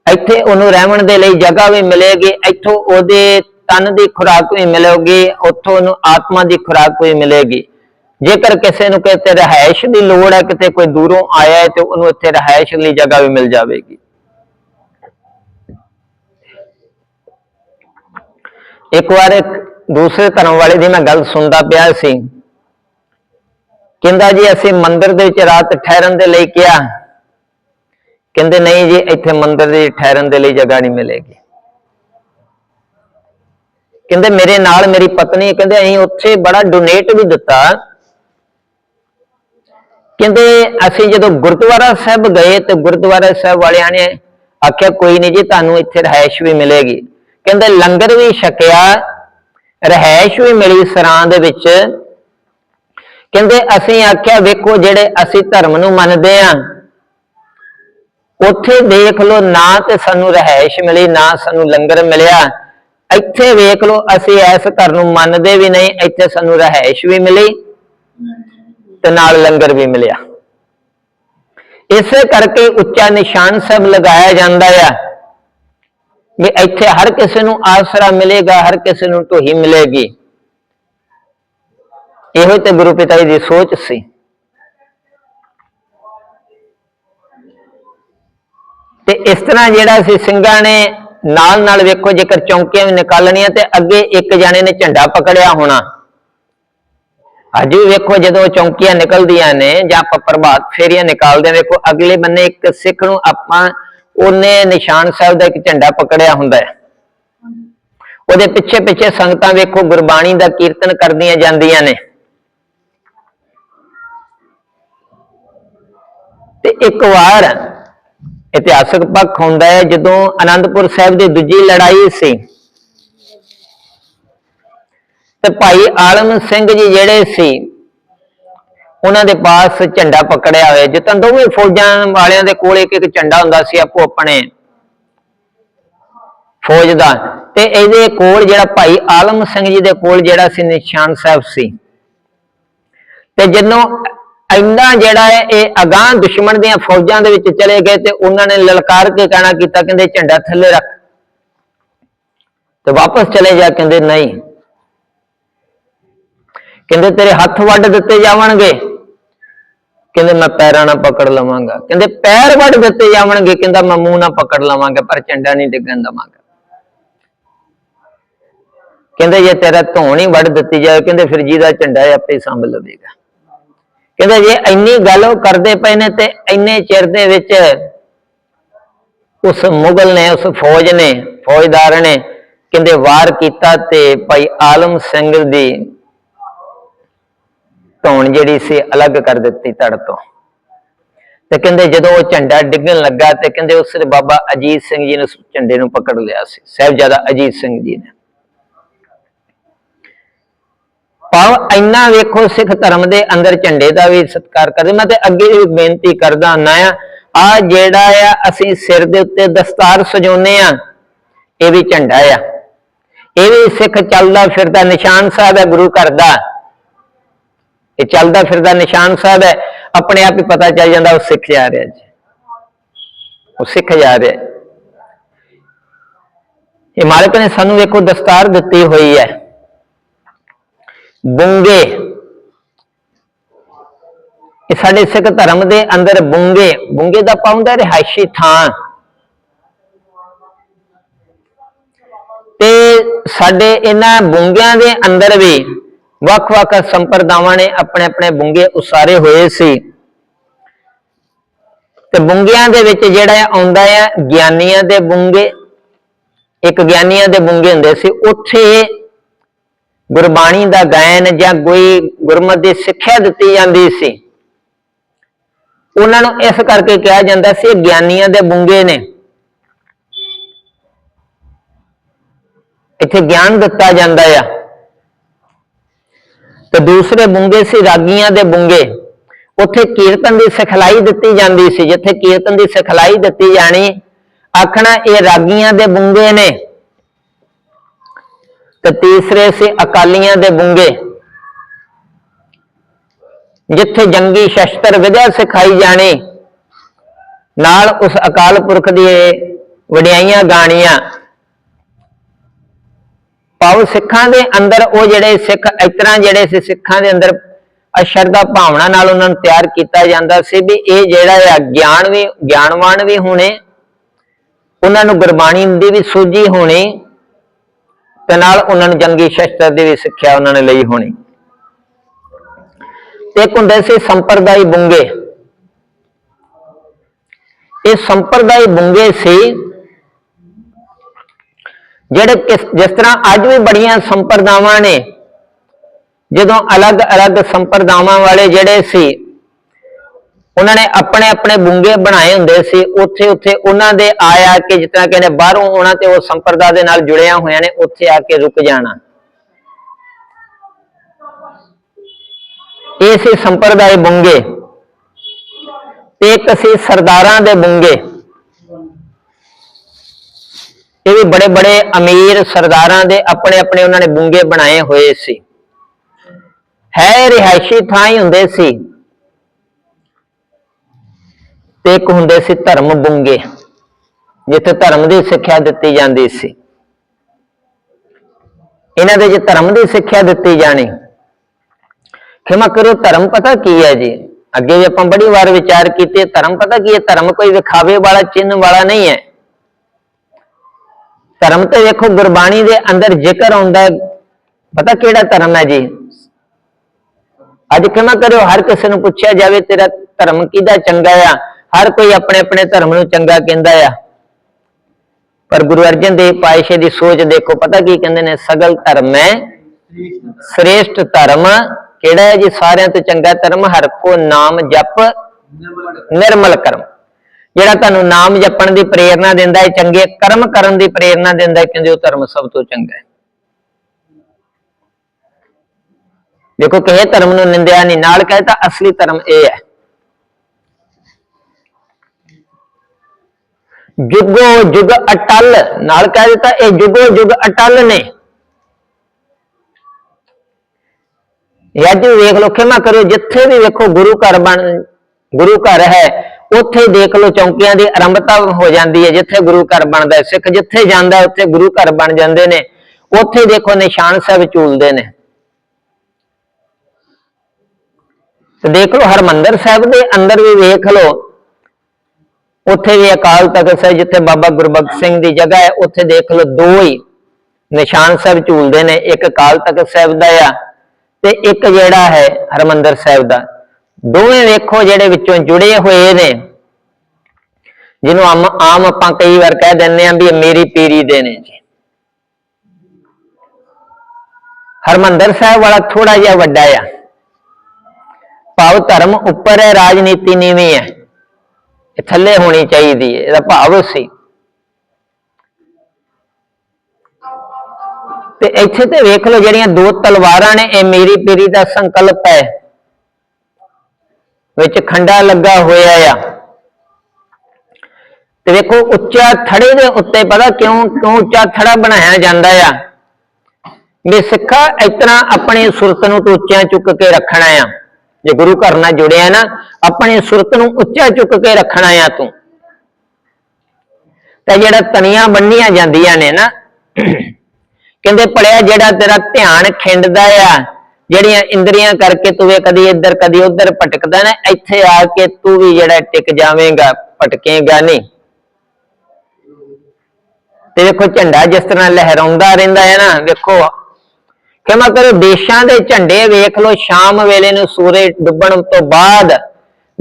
ਇੱਥੇ ਉਹਨੂੰ ਰਹਿਣ ਦੇ ਲਈ ਜਗ੍ਹਾ ਵੀ ਮਿਲੇਗੀ, ਇੱਥੋਂ ਉਹਦੇ ਤਨ ਦੀ ਖੁਰਾਕ ਵੀ ਮਿਲੇਗੀ, ਉੱਥੋਂ ਉਹਨੂੰ ਆਤਮਾ ਦੀ ਖੁਰਾਕ ਵੀ ਮਿਲੇਗੀ। ਜੇਕਰ ਕਿਸੇ ਨੂੰ ਕਿਤੇ ਰਹਿائش ਦੀ ਲੋੜ ਹੈ, ਕਿਤੇ ਕੋਈ ਦੂਰੋਂ ਆਇਆ ਹੈ, ਤੇ ਉਹਨੂੰ ਇੱਥੇ ਰਹਿائش ਲਈ ਜਗ੍ਹਾ ਵੀ ਮਿਲ ਜਾਵੇਗੀ। ਇੱਕ ਵਾਰ ਇੱਕ ਦੂਸਰੇ ਧਰਮ ਵਾਲੇ ਦੀ ਮੈਂ ਗੱਲ ਸੁਣਦਾ ਪਿਆ ਸੀ। ਕਹਿੰਦਾ ਜੀ, ਅਸੀਂ ਮੰਦਿਰ ਦੇ ਵਿੱਚ ਰਾਤ ਠਹਿਰਨ ਦੇ ਲਈ ਕਿਹਾ। ਕਹਿੰਦੇ, ਨਹੀਂ ਜੀ, ਇੱਥੇ ਮੰਦਿਰ ਦੇ ਠਹਿਰਨ ਦੇ ਲਈ ਜਗ੍ਹਾ ਨਹੀਂ ਮਿਲੇਗੀ। ਕਹਿੰਦੇ ਮੇਰੇ ਨਾਲ ਮੇਰੀ ਪਤਨੀ, ਕਹਿੰਦੇ ਅਸੀਂ ਉੱਥੇ ਬੜਾ ਡੋਨੇਟ ਵੀ ਦਿੱਤਾ। ਕਹਿੰਦੇ ਅਸੀਂ ਜਦੋਂ ਗੁਰਦੁਆਰਾ ਸਾਹਿਬ ਗਏ ਤੇ ਗੁਰਦੁਆਰਾ ਸਾਹਿਬ ਵਾਲਿਆਂ ਨੇ ਆਖਿਆ, ਕੋਈ ਨਹੀਂ ਜੀ, ਤੁਹਾਨੂੰ ਇੱਥੇ ਰਹਿائش ਵੀ ਮਿਲੇਗੀ। ਕਹਿੰਦੇ, ਲੰਗਰ ਵੀ ਛਕਿਆ ਰਹਿائش ਵੀ ਮਿਲੀ ਸਰਾਂ ਦੇ ਵਿੱਚ। ਕਹਿੰਦੇ, ਅਸੀਂ ਆਖਿਆ, ਵੇਖੋ ਜਿਹੜੇ ਅਸੀਂ ਧਰਮ ਨੂੰ ਮੰਨਦੇ ਆਂ, ਉੱਥੇ ਦੇਖ ਲਓ, ਨਾ ਤੇ ਸਾਨੂੰ ਰਹਿائش ਮਿਲੀ, ਨਾ ਸਾਨੂੰ ਲੰਗਰ ਮਿਲਿਆ। ਇੱਥੇ ਵੇਖ ਲੋ ਅਸੀਂ ਇਸ ਘਰ ਨੂੰ ਮੰਨਦੇ ਵੀ ਨਹੀਂ, ਇੱਥੇ ਸਾਨੂੰ ਰਿਹਾਇਸ਼ ਵੀ ਮਿਲੀ ਤੇ ਨਾਲ ਲੰਗਰ ਵੀ ਮਿਲਿਆ। ਇਸੇ ਕਰਕੇ ਉੱਚਾ ਨਿਸ਼ਾਨ ਸਭ ਲਗਾਇਆ ਜਾਂਦਾ ਆ ਵੀ ਇੱਥੇ ਹਰ ਕਿਸੇ ਨੂੰ ਆਸਰਾ ਮਿਲੇਗਾ, ਹਰ ਕਿਸੇ ਨੂੰ ਢੋਹੀ ਮਿਲੇਗੀ। ਇਹੋ ਤੇ ਗੁਰੂ ਪਿਤਾ ਜੀ ਦੀ ਸੋਚ ਸੀ। ਤੇ ਇਸ ਤਰ੍ਹਾਂ ਜਿਹੜਾ ਸੀ ਸਿੰਘਾਂ ਨੇ ਨਾਲ ਨਾਲ ਵੇਖੋ ਜੇਕਰ ਚੌਂਕੀਆਂ ਵੀ ਨਿਕਾਲਣੀਆਂ ਤੇ ਅੱਗੇ ਇੱਕ ਜਾਣੇ ਨੇ ਝੰਡਾ ਪਕੜਿਆ ਹੋਣਾ। ਅੱਜ ਵੀ ਵੇਖੋ ਜਦੋਂ ਚੌਂਕੀਆਂ ਨਿਕਲਦੀਆਂ ਨੇ ਜਾਂ ਆਪਾਂ ਪ੍ਰਭਾਤ ਫੇਰੀਆਂ ਨਿਕਾਲਦੇ ਵੇਖੋ ਅਗਲੇ ਬੰਨੇ ਇੱਕ ਸਿੱਖ ਨੂੰ ਆਪਾਂ ਉਹਨੇ ਨਿਸ਼ਾਨ ਸਾਹਿਬ ਦਾ ਇੱਕ ਝੰਡਾ ਪਕੜਿਆ ਹੁੰਦਾ ਹੈ। ਉਹਦੇ ਪਿੱਛੇ ਪਿੱਛੇ ਸੰਗਤਾਂ ਵੇਖੋ ਗੁਰਬਾਣੀ ਦਾ ਕੀਰਤਨ ਕਰਦੀਆਂ ਜਾਂਦੀਆਂ ਨੇ। ਤੇ ਇੱਕ ਵਾਰ ਇਤਿਹਾਸਕ ਪੱਖ ਹੁੰਦਾ ਹੈ ਜਦੋਂ ਆਨੰਦਪੁਰ ਸਾਹਿਬ ਦੀ ਦੂਜੀ ਲੜਾਈ ਸੀ। ਤੇ ਭਾਈ ਆਲਮ ਸਿੰਘ ਜੀ ਜਿਹੜੇ ਸੀ, ਉਹਨਾਂ ਦੇ ਪਾਸ ਝੰਡਾ ਪਕੜਿਆ ਹੋਇਆ ਜਿੱਤਾਂ ਦੋਵੇਂ ਫੌਜਾਂ ਵਾਲਿਆਂ ਦੇ ਕੋਲ ਇੱਕ ਇੱਕ ਝੰਡਾ ਹੁੰਦਾ ਸੀ, ਆਪੋ ਆਪਣੇ ਫੌਜ ਦਾ। ਤੇ ਇਹਦੇ ਕੋਲ ਜਿਹੜਾ ਭਾਈ ਆਲਮ ਸਿੰਘ ਜੀ ਦੇ ਕੋਲ ਜਿਹੜਾ ਸੀ, ਨਿਸ਼ਾਨ ਸਾਹਿਬ ਸੀ। ਤੇ ਜਦੋਂ ਇੰਨਾ ਜਿਹੜਾ ਹੈ, ਇਹ ਅਗਾਹ ਦੁਸ਼ਮਣ ਦੀਆਂ ਫੌਜਾਂ ਦੇ ਵਿੱਚ ਚਲੇ ਗਏ ਤੇ ਉਹਨਾਂ ਨੇ ਲਲਕਾਰ ਕੇ ਕਹਿਣਾ ਕੀਤਾ, ਕਹਿੰਦੇ ਝੰਡਾ ਥੱਲੇ ਰੱਖ। ਤੇ ਵਾਪਸ ਚਲੇ ਜਾ, ਕਹਿੰਦੇ ਨਹੀਂ। ਕਹਿੰਦੇ ਤੇਰੇ ਹੱਥ ਵੱਢ ਦਿੱਤੇ ਜਾਵਣਗੇ। ਕਹਿੰਦੇ ਮੈਂ ਪੈਰਾਂ ਨਾਲ ਪਕੜ ਲਵਾਂਗਾ। ਕਹਿੰਦੇ ਪੈਰ ਵੱਢ ਦਿੱਤੇ ਜਾਵਣਗੇ, ਕਹਿੰਦਾ ਮੈਂ ਮੂੰਹ ਨਾਲ ਪਕੜ ਲਵਾਂਗਾ, ਪਰ ਝੰਡਾ ਨਹੀਂ ਡਿੱਗਣ ਦਵਾਂਗਾ। ਕਹਿੰਦੇ ਜੇ ਤੇਰਾ ਧੋਣ ਹੀ ਵੱਢ ਦਿੱਤੀ ਜਾਵੇ, ਕਹਿੰਦੇ ਫਿਰ ਜਿਹਦਾ ਝੰਡਾ ਆਪੇ ਹੀ ਸੰਭ ਲਵੇਗਾ। ਕਹਿੰਦੇ ਜੇ, ਇੰਨੀ ਗੱਲ ਉਹ ਕਰਦੇ ਪਏ ਨੇ ਤੇ ਇੰਨੇ ਚਿਰ ਦੇ ਵਿੱਚ ਉਸ ਮੁਗਲ ਨੇ, ਉਸ ਫੌਜ ਨੇ, ਫੌਜਦਾਰ ਨੇ ਕਹਿੰਦੇ ਵਾਰ ਕੀਤਾ ਤੇ ਭਾਈ ਆਲਮ ਸਿੰਘ ਦੀ ਧੌਣ ਜਿਹੜੀ ਸੀ ਅਲੱਗ ਕਰ ਦਿੱਤੀ ਧੜ ਤੋਂ। ਤੇ ਕਹਿੰਦੇ ਜਦੋਂ ਉਹ ਝੰਡਾ ਡਿੱਗਣ ਲੱਗਾ ਤੇ ਕਹਿੰਦੇ ਉਸ ਵੇਲੇ ਬਾਬਾ ਅਜੀਤ ਸਿੰਘ ਜੀ ਨੇ ਉਸ ਝੰਡੇ ਨੂੰ ਪਕੜ ਲਿਆ ਸੀ, ਸਾਹਿਬਜ਼ਾਦਾ ਅਜੀਤ ਸਿੰਘ ਜੀ ਨੇ। ਭਾਵ ਇੰਨਾ ਵੇਖੋ ਸਿੱਖ ਧਰਮ ਦੇ ਅੰਦਰ ਝੰਡੇ ਦਾ ਵੀ ਸਤਿਕਾਰ ਕਰਦੇ। ਮੈਂ ਤੇ ਅੱਗੇ ਵੀ ਬੇਨਤੀ ਕਰਦਾ ਹੁੰਨਾ ਆ ਆ ਜਿਹੜਾ ਆ, ਅਸੀਂ ਸਿਰ ਦੇ ਉੱਤੇ ਦਸਤਾਰ ਸਜਾਉਨੇ ਆ, ਇਹ ਵੀ ਝੰਡਾ ਆ। ਇਹ ਵੀ ਸਿੱਖ ਚੱਲਦਾ ਫਿਰਦਾ ਨਿਸ਼ਾਨ ਸਾਹਿਬ ਹੈ ਗੁਰੂ ਘਰ ਦਾ। ਇਹ ਚੱਲਦਾ ਫਿਰਦਾ ਨਿਸ਼ਾਨ ਸਾਹਿਬ ਹੈ। ਆਪਣੇ ਆਪ ਹੀ ਪਤਾ ਚੱਲ ਜਾਂਦਾ ਉਹ ਸਿੱਖ ਜਾ ਰਿਹਾ ਜੀ। ਉਹ ਸਿੱਖ ਜਾ ਰਿਹਾ। ਇਹ ਮਾਲਕ ਨੇ ਸਾਨੂੰ ਵੇਖੋ ਦਸਤਾਰ ਦਿੱਤੀ ਹੋਈ ਹੈ। ਬੁੰਗੇ। ਇਹ ਸਾਡੇ ਸਿੱਖ ਧਰਮ ਦੇ ਅੰਦਰ ਬੁੰਗੇ। ਬੁੰਗੇ ਦਾ ਪਾਉਂਦਾ ਰਿਹਾਇਸ਼ੀ ਥਾਂ। ਤੇ ਸਾਡੇ ਇਹਨਾਂ ਬੁੰਗਿਆਂ ਦੇ ਅੰਦਰ ਵੀ ਵੱਖ-ਵੱਖ ਸੰਪਰਦਾਵਾਂ ਨੇ ਆਪਣੇ ਆਪਣੇ ਬੁੰਗੇ ਉਸਾਰੇ ਹੋਏ ਸੀ। ਤੇ ਬੁੰਗਿਆਂ ਦੇ ਵਿੱਚ ਜਿਹੜਾ ਆਉਂਦਾ ਹੈ, ਗਿਆਨੀਆਂ ਦੇ ਬੁੰਗੇ, ਇੱਕ ਗਿਆਨੀਆਂ ਦੇ ਬੁੰਗੇ ਹੁੰਦੇ ਸੀ, ਉੱਥੇ ਗੁਰਬਾਣੀ ਦਾ ਗਾਇਨ ਜਾਂ ਕੋਈ ਗੁਰਮਤ ਦੀ ਸਿੱਖਿਆ ਦਿੱਤੀ ਜਾਂਦੀ ਸੀ। ਉਹਨਾਂ ਨੂੰ ਇਸ ਕਰਕੇ ਕਿਹਾ ਜਾਂਦਾ ਸੀ ਗਿਆਨੀਆਂ ਦੇ ਬੁੰਗੇ ਨੇ। ਇੱਥੇ ਗਿਆਨ ਦਿੱਤਾ ਜਾਂਦਾ ਆ। ਤੇ ਦੂਸਰੇ ਬੁੰਗੇ ਸੀ, ਰਾਗੀਆਂ ਦੇ ਬੁੰਗੇ। ਉੱਥੇ ਕੀਰਤਨ ਦੀ ਸਿਖਲਾਈ ਦਿੱਤੀ ਜਾਂਦੀ ਸੀ। ਜਿੱਥੇ ਕੀਰਤਨ ਦੀ ਸਿਖਲਾਈ ਦਿੱਤੀ ਜਾਣੀ, ਆਖਣਾ ਇਹ ਰਾਗੀਆਂ ਦੇ ਬੁੰਗੇ ਨੇ। ਤੇ ਤੀਸਰੇ ਸੀ ਅਕਾਲੀਆਂ ਦੇ ਬੁੰਗੇ। ਜਿੱਥੇ ਜੰਗੀ ਸ਼ਸਤਰ ਵਿਦਿਆ ਸਿਖਾਈ ਜਾਣੀ, ਨਾਲ ਉਸ ਅਕਾਲ ਪੁਰਖ ਦੀ ਵਡਿਆਈਆਂ ਗਾਣੀਆਂ। ਪਾਉ ਸਿੱਖਾਂ ਦੇ ਅੰਦਰ ਉਹ ਜਿਹੜੇ ਸਿੱਖ, ਇਸ ਤਰ੍ਹਾਂ ਜਿਹੜੇ ਸੀ ਸਿੱਖਾਂ ਦੇ ਅੰਦਰ ਅਸ਼ਰਧਾ ਭਾਵਨਾ ਨਾਲ ਉਹਨਾਂ ਨੂੰ ਤਿਆਰ ਕੀਤਾ ਜਾਂਦਾ ਸੀ ਵੀ ਇਹ ਜਿਹੜਾ ਆ ਗਿਆਨ ਵੀ, ਗਿਆਨਵਾਨ ਵੀ ਹੋਣੇ, ਉਹਨਾਂ ਨੂੰ ਗੁਰਬਾਣੀ ਦੀ ਵੀ ਸੂਝੀ ਹੋਣੀ। ਤੇ ਨਾਲ ਉਹਨਾਂ ਨੂੰ ਜੰਗੀ ਸ਼ਸਤਰ ਦੀ ਵੀ ਸਿੱਖਿਆ ਉਹਨਾਂ ਨੇ ਲਈ ਹੋਣੀ। ਤੇ ਇੱਕ ਹੁੰਦੇ ਸੀ ਸੰਪਰਦਾਇ ਬੁੰਗੇ। ਇਹ ਸੰਪਰਦਾਇ ਬੁੰਗੇ ਸੀ ਜਿਹੜੇ ਕਿਸ, ਜਿਸ ਤਰ੍ਹਾਂ ਅੱਜ ਵੀ ਬੜੀਆਂ ਸੰਪਰਦਾਵਾਂ ਨੇ, ਜਦੋਂ ਅਲੱਗ-ਅਲੱਗ ਸੰਪਰਦਾਵਾਂ ਵਾਲੇ ਜਿਹੜੇ ਸੀ ਉਹਨਾਂ ਨੇ ਆਪਣੇ ਆਪਣੇ ਬੁੰਗੇ ਬਣਾਏ ਹੁੰਦੇ ਸੀ, ਉੱਥੇ ਉੱਥੇ ਉਹਨਾਂ ਦੇ ਆਇਆ ਕਿ ਜਿਸ ਤਰ੍ਹਾਂ ਕਹਿੰਦੇ ਬਾਹਰੋਂ ਆਉਣਾ ਤੇ ਉਹ ਸੰਪਰਦਾ ਦੇ ਨਾਲ ਜੁੜਿਆ ਹੋਇਆ ਨੇ, ਉੱਥੇ ਆ ਕੇ ਰੁਕ ਜਾਣਾ। ਇਹ ਸੀ ਸੰਪਰਦਾਇ ਬੁੰਗੇ ਇੱਕ ਸੀ ਸਰਦਾਰਾਂ ਦੇ ਬੁੰਗੇ। ਇਹ ਵੀ ਬੜੇ ਬੜੇ ਅਮੀਰ ਸਰਦਾਰਾਂ ਦੇ ਆਪਣੇ ਆਪਣੇ ਉਹਨਾਂ ਨੇ ਬੁੰਗੇ ਬਣਾਏ ਹੋਏ ਸੀ। ਹੈ ਰਿਹਾਇਸ਼ੀ ਥਾਂ ਹੀ ਹੁੰਦੇ ਸੀ। ਤੇ ਇੱਕ ਹੁੰਦੇ ਸੀ ਧਰਮ ਬੁੰਗੇ, ਜਿੱਥੇ ਧਰਮ ਦੀ ਸਿੱਖਿਆ ਦਿੱਤੀ ਜਾਂਦੀ ਸੀ। ਇਹਨਾਂ ਦੇ ਜੇ ਧਰਮ ਦੀ ਸਿੱਖਿਆ ਦਿੱਤੀ ਜਾਣੀ। ਖਿਮਾ ਕਰੋ, ਧਰਮ ਪਤਾ ਕੀ ਹੈ ਜੀ? ਅੱਗੇ ਵੀ ਆਪਾਂ ਬੜੀ ਵਾਰ ਵਿਚਾਰ ਕੀਤੇ, ਧਰਮ ਪਤਾ ਕੀ ਹੈ? ਧਰਮ ਕੋਈ ਵਿਖਾਵੇ ਵਾਲਾ ਚਿੰਨ ਵਾਲਾ ਨਹੀਂ ਹੈ। ਧਰਮ ਤੇ ਵੇਖੋ, ਗੁਰਬਾਣੀ ਦੇ ਅੰਦਰ ਜ਼ਿਕਰ ਆਉਂਦਾ ਹੈ। ਪਤਾ ਕਿਹੜਾ ਧਰਮ ਹੈ ਜੀ? ਅੱਜ ਕਿਵੇਂ ਕਰਿਓ ਹਰ ਕਿਸੇ ਨੂੰ ਪੁੱਛਿਆ ਜਾਵੇ, ਤੇਰਾ ਧਰਮ ਕਿਹਦਾ ਚੰਗਾ ਆ? ਹਰ ਕੋਈ ਆਪਣੇ ਆਪਣੇ ਧਰਮ ਨੂੰ ਚੰਗਾ ਕਹਿੰਦਾ ਆ। ਪਰ ਗੁਰੂ ਅਰਜਨ ਦੇਵ ਪਾਤਸ਼ਾਹ ਦੀ ਸੋਚ ਦੇਖੋ, ਪਤਾ ਕੀ ਕਹਿੰਦੇ ਨੇ? ਸਗਲ ਧਰਮ ਹੈ, ਸ੍ਰੇਸ਼ਟ ਧਰਮ ਕਿਹੜਾ ਹੈ ਜੀ? ਸਾਰਿਆਂ ਤੋਂ ਚੰਗਾ ਧਰਮ ਹਰ ਕੋ ਨਾਮ ਜਪ, ਨਿਰਮਲ ਕਰਮ। ਜਿਹੜਾ ਤੁਹਾਨੂੰ ਨਾਮ ਜਪਣ ਦੀ ਪ੍ਰੇਰਣਾ ਦਿੰਦਾ ਹੈ, ਚੰਗੇ ਕਰਮ ਕਰਨ ਦੀ ਪ੍ਰੇਰਣਾ ਦਿੰਦਾ ਹੈ, ਕਹਿੰਦੇ ਉਹ ਧਰਮ ਸਭ ਤੋਂ ਚੰਗਾ ਹੈ। ਦੇਖੋ, ਕਿਸੇ ਧਰਮ ਨੂੰ ਨਿੰਦਿਆ ਨਹੀਂ, ਨਾਲ ਕਹਿੰਦਾ ਅਸਲੀ ਧਰਮ ਇਹ ਹੈ। ਜੁਗੋ ਜੁਗ ਅਟਲ, ਨਾਲ ਕਹਿ ਦਿੱਤਾ ਇਹ ਜੁਗੋ ਜੁਗ ਅਟਲ ਨੇ। ਇਹ ਵੇਖ ਲੋ ਖਿਮਾ ਕਰੋ, ਜਿੱਥੇ ਵੀ ਵੇਖੋ ਗੁਰੂ ਘਰ ਬਣ, ਗੁਰੂ ਘਰ ਹੈ, ਉੱਥੇ ਦੇਖ ਲੋ ਚੌਂਕੀਆਂ ਦੀ ਆਰੰਭਤਾ ਹੋ ਜਾਂਦੀ ਹੈ, ਜਿੱਥੇ ਗੁਰੂ ਘਰ ਬਣਦਾ ਸਿੱਖ ਜਿੱਥੇ ਜਾਂਦਾ ਉੱਥੇ ਗੁਰੂ ਘਰ ਬਣ ਜਾਂਦੇ ਨੇ। ਉੱਥੇ ਦੇਖੋ ਨਿਸ਼ਾਨ ਸਾਹਿਬ ਚੂਲਦੇ ਨੇ। ਤੇ ਦੇਖ ਲੋ ਹਰਮੰਦਰ ਸਾਹਿਬ ਦੇ ਅੰਦਰ ਵੀ ਵੇਖ ਲੋ ਉੱਥੇ ਵੀ ਅਕਾਲ ਤਖਤ ਸਾਹਿਬ ਜਿੱਥੇ ਬਾਬਾ ਗੁਰਬਖਸ਼ ਸਿੰਘ ਦੀ ਜਗ੍ਹਾ ਹੈ, ਉੱਥੇ ਦੇਖ ਲਓ ਦੋ ਹੀ ਨਿਸ਼ਾਨ ਸਾਹਿਬ ਝੂਲਦੇ ਨੇ, ਇੱਕ ਅਕਾਲ ਤਖਤ ਸਾਹਿਬ ਦਾ ਆ ਤੇ ਇੱਕ ਜਿਹੜਾ ਹੈ ਹਰਮੰਦਰ ਸਾਹਿਬ ਦਾ। ਦੋਵੇਂ ਵੇਖੋ ਜਿਹੜੇ ਵਿੱਚੋਂ ਜੁੜੇ ਹੋਏ ਨੇ, ਜਿਹਨੂੰ ਆਮ ਆਮ ਆਪਾਂ ਕਈ ਵਾਰ ਕਹਿ ਦਿੰਦੇ ਆਂ ਵੀ ਮੇਰੀ ਪੀਰੀ ਦੇ ਨੇ ਜੀ। ਹਰਮੰਦਰ ਸਾਹਿਬ ਵਾਲਾ ਥੋੜਾ ਜਿਹਾ ਵੱਡਾ ਆ। ਭਾਵ ਧਰਮ ਉੱਪਰ ਹੈ, ਰਾਜਨੀਤੀ ਨੀਵੀਂ ਹੈ। ਇਹ ਥੱਲੇ ਹੋਣੀ ਚਾਹੀਦੀ ਹੈ, ਇਹਦਾ ਭਾਵ ਸੀ। ਤੇ ਇੱਥੇ ਤੇ ਵੇਖ ਲਓ ਜਿਹੜੀਆਂ ਦੋ ਤਲਵਾਰਾਂ ਨੇ, ਇਹ ਮੇਰੀ ਪੀਰੀ ਦਾ ਸੰਕਲਪ ਹੈ। ਵਿੱਚ ਖੰਡਾ ਲੱਗਾ ਹੋਇਆ ਆ। ਤੇ ਵੇਖੋ, ਉੱਚਾ ਥੜੇ ਦੇ ਉੱਤੇ ਪਤਾ ਕਿਉਂ ਕਿਉਂ ਉੱਚਾ ਥੜਾ ਬਣਾਇਆ ਜਾਂਦਾ ਆ? ਵੀ ਸਿੱਖਾ ਇਤਨਾ ਆਪਣੀ ਸੁਰਤ ਨੂੰ ਤੂੰ ਉੱਚਾ ਚੁੱਕ ਕੇ ਰੱਖਣਾ ਆ। ਜੇ ਗੁਰੂ ਘਰ ਨਾਲ ਜੁੜਿਆ ਨਾ, ਆਪਣੀ ਸੁਰਤ ਨੂੰ ਉੱਚਾ ਚੁੱਕ ਕੇ ਰੱਖਣਾ ਆ ਤੂੰ। ਤੇ ਜਿਹੜਾ ਤਣੀਆਂ ਬੰਨੀਆਂ ਜਾਂਦੀਆਂ ਨੇ ਨਾ, ਕਹਿੰਦੇ ਪੜਿਆ ਜਿਹੜਾ ਤੇਰਾ ਧਿਆਨ ਖਿੰਡਦਾ ਆ, ਜਿਹੜੀਆਂ ਇੰਦਰੀਆਂ ਕਰਕੇ ਤੂੰ ਵੇ ਕਦੀ ਇੱਧਰ, ਕਦੀ ਉੱਧਰ ਭਟਕਦਾ ਨਾ, ਇੱਥੇ ਆ ਕੇ ਤੂੰ ਵੀ ਜਿਹੜਾ ਟਿਕ ਜਾਵੇਂਗਾ, ਭਟਕੇਗਾ ਨਹੀਂ। ਤੇ ਵੇਖੋ ਝੰਡਾ ਜਿਸ ਤਰ੍ਹਾਂ ਲਹਿਰਾਉਂਦਾ ਰਹਿੰਦਾ ਹੈ ਨਾ ਵੇਖੋ ਕਿਮਾ ਕਰੋ? ਦੇਸ਼ਾਂ ਦੇ ਝੰਡੇ ਵੇਖ ਲਓ, ਸ਼ਾਮ ਵੇਲੇ ਨੂੰ ਸੂਰਜ ਡੁੱਬਣ ਤੋਂ ਬਾਅਦ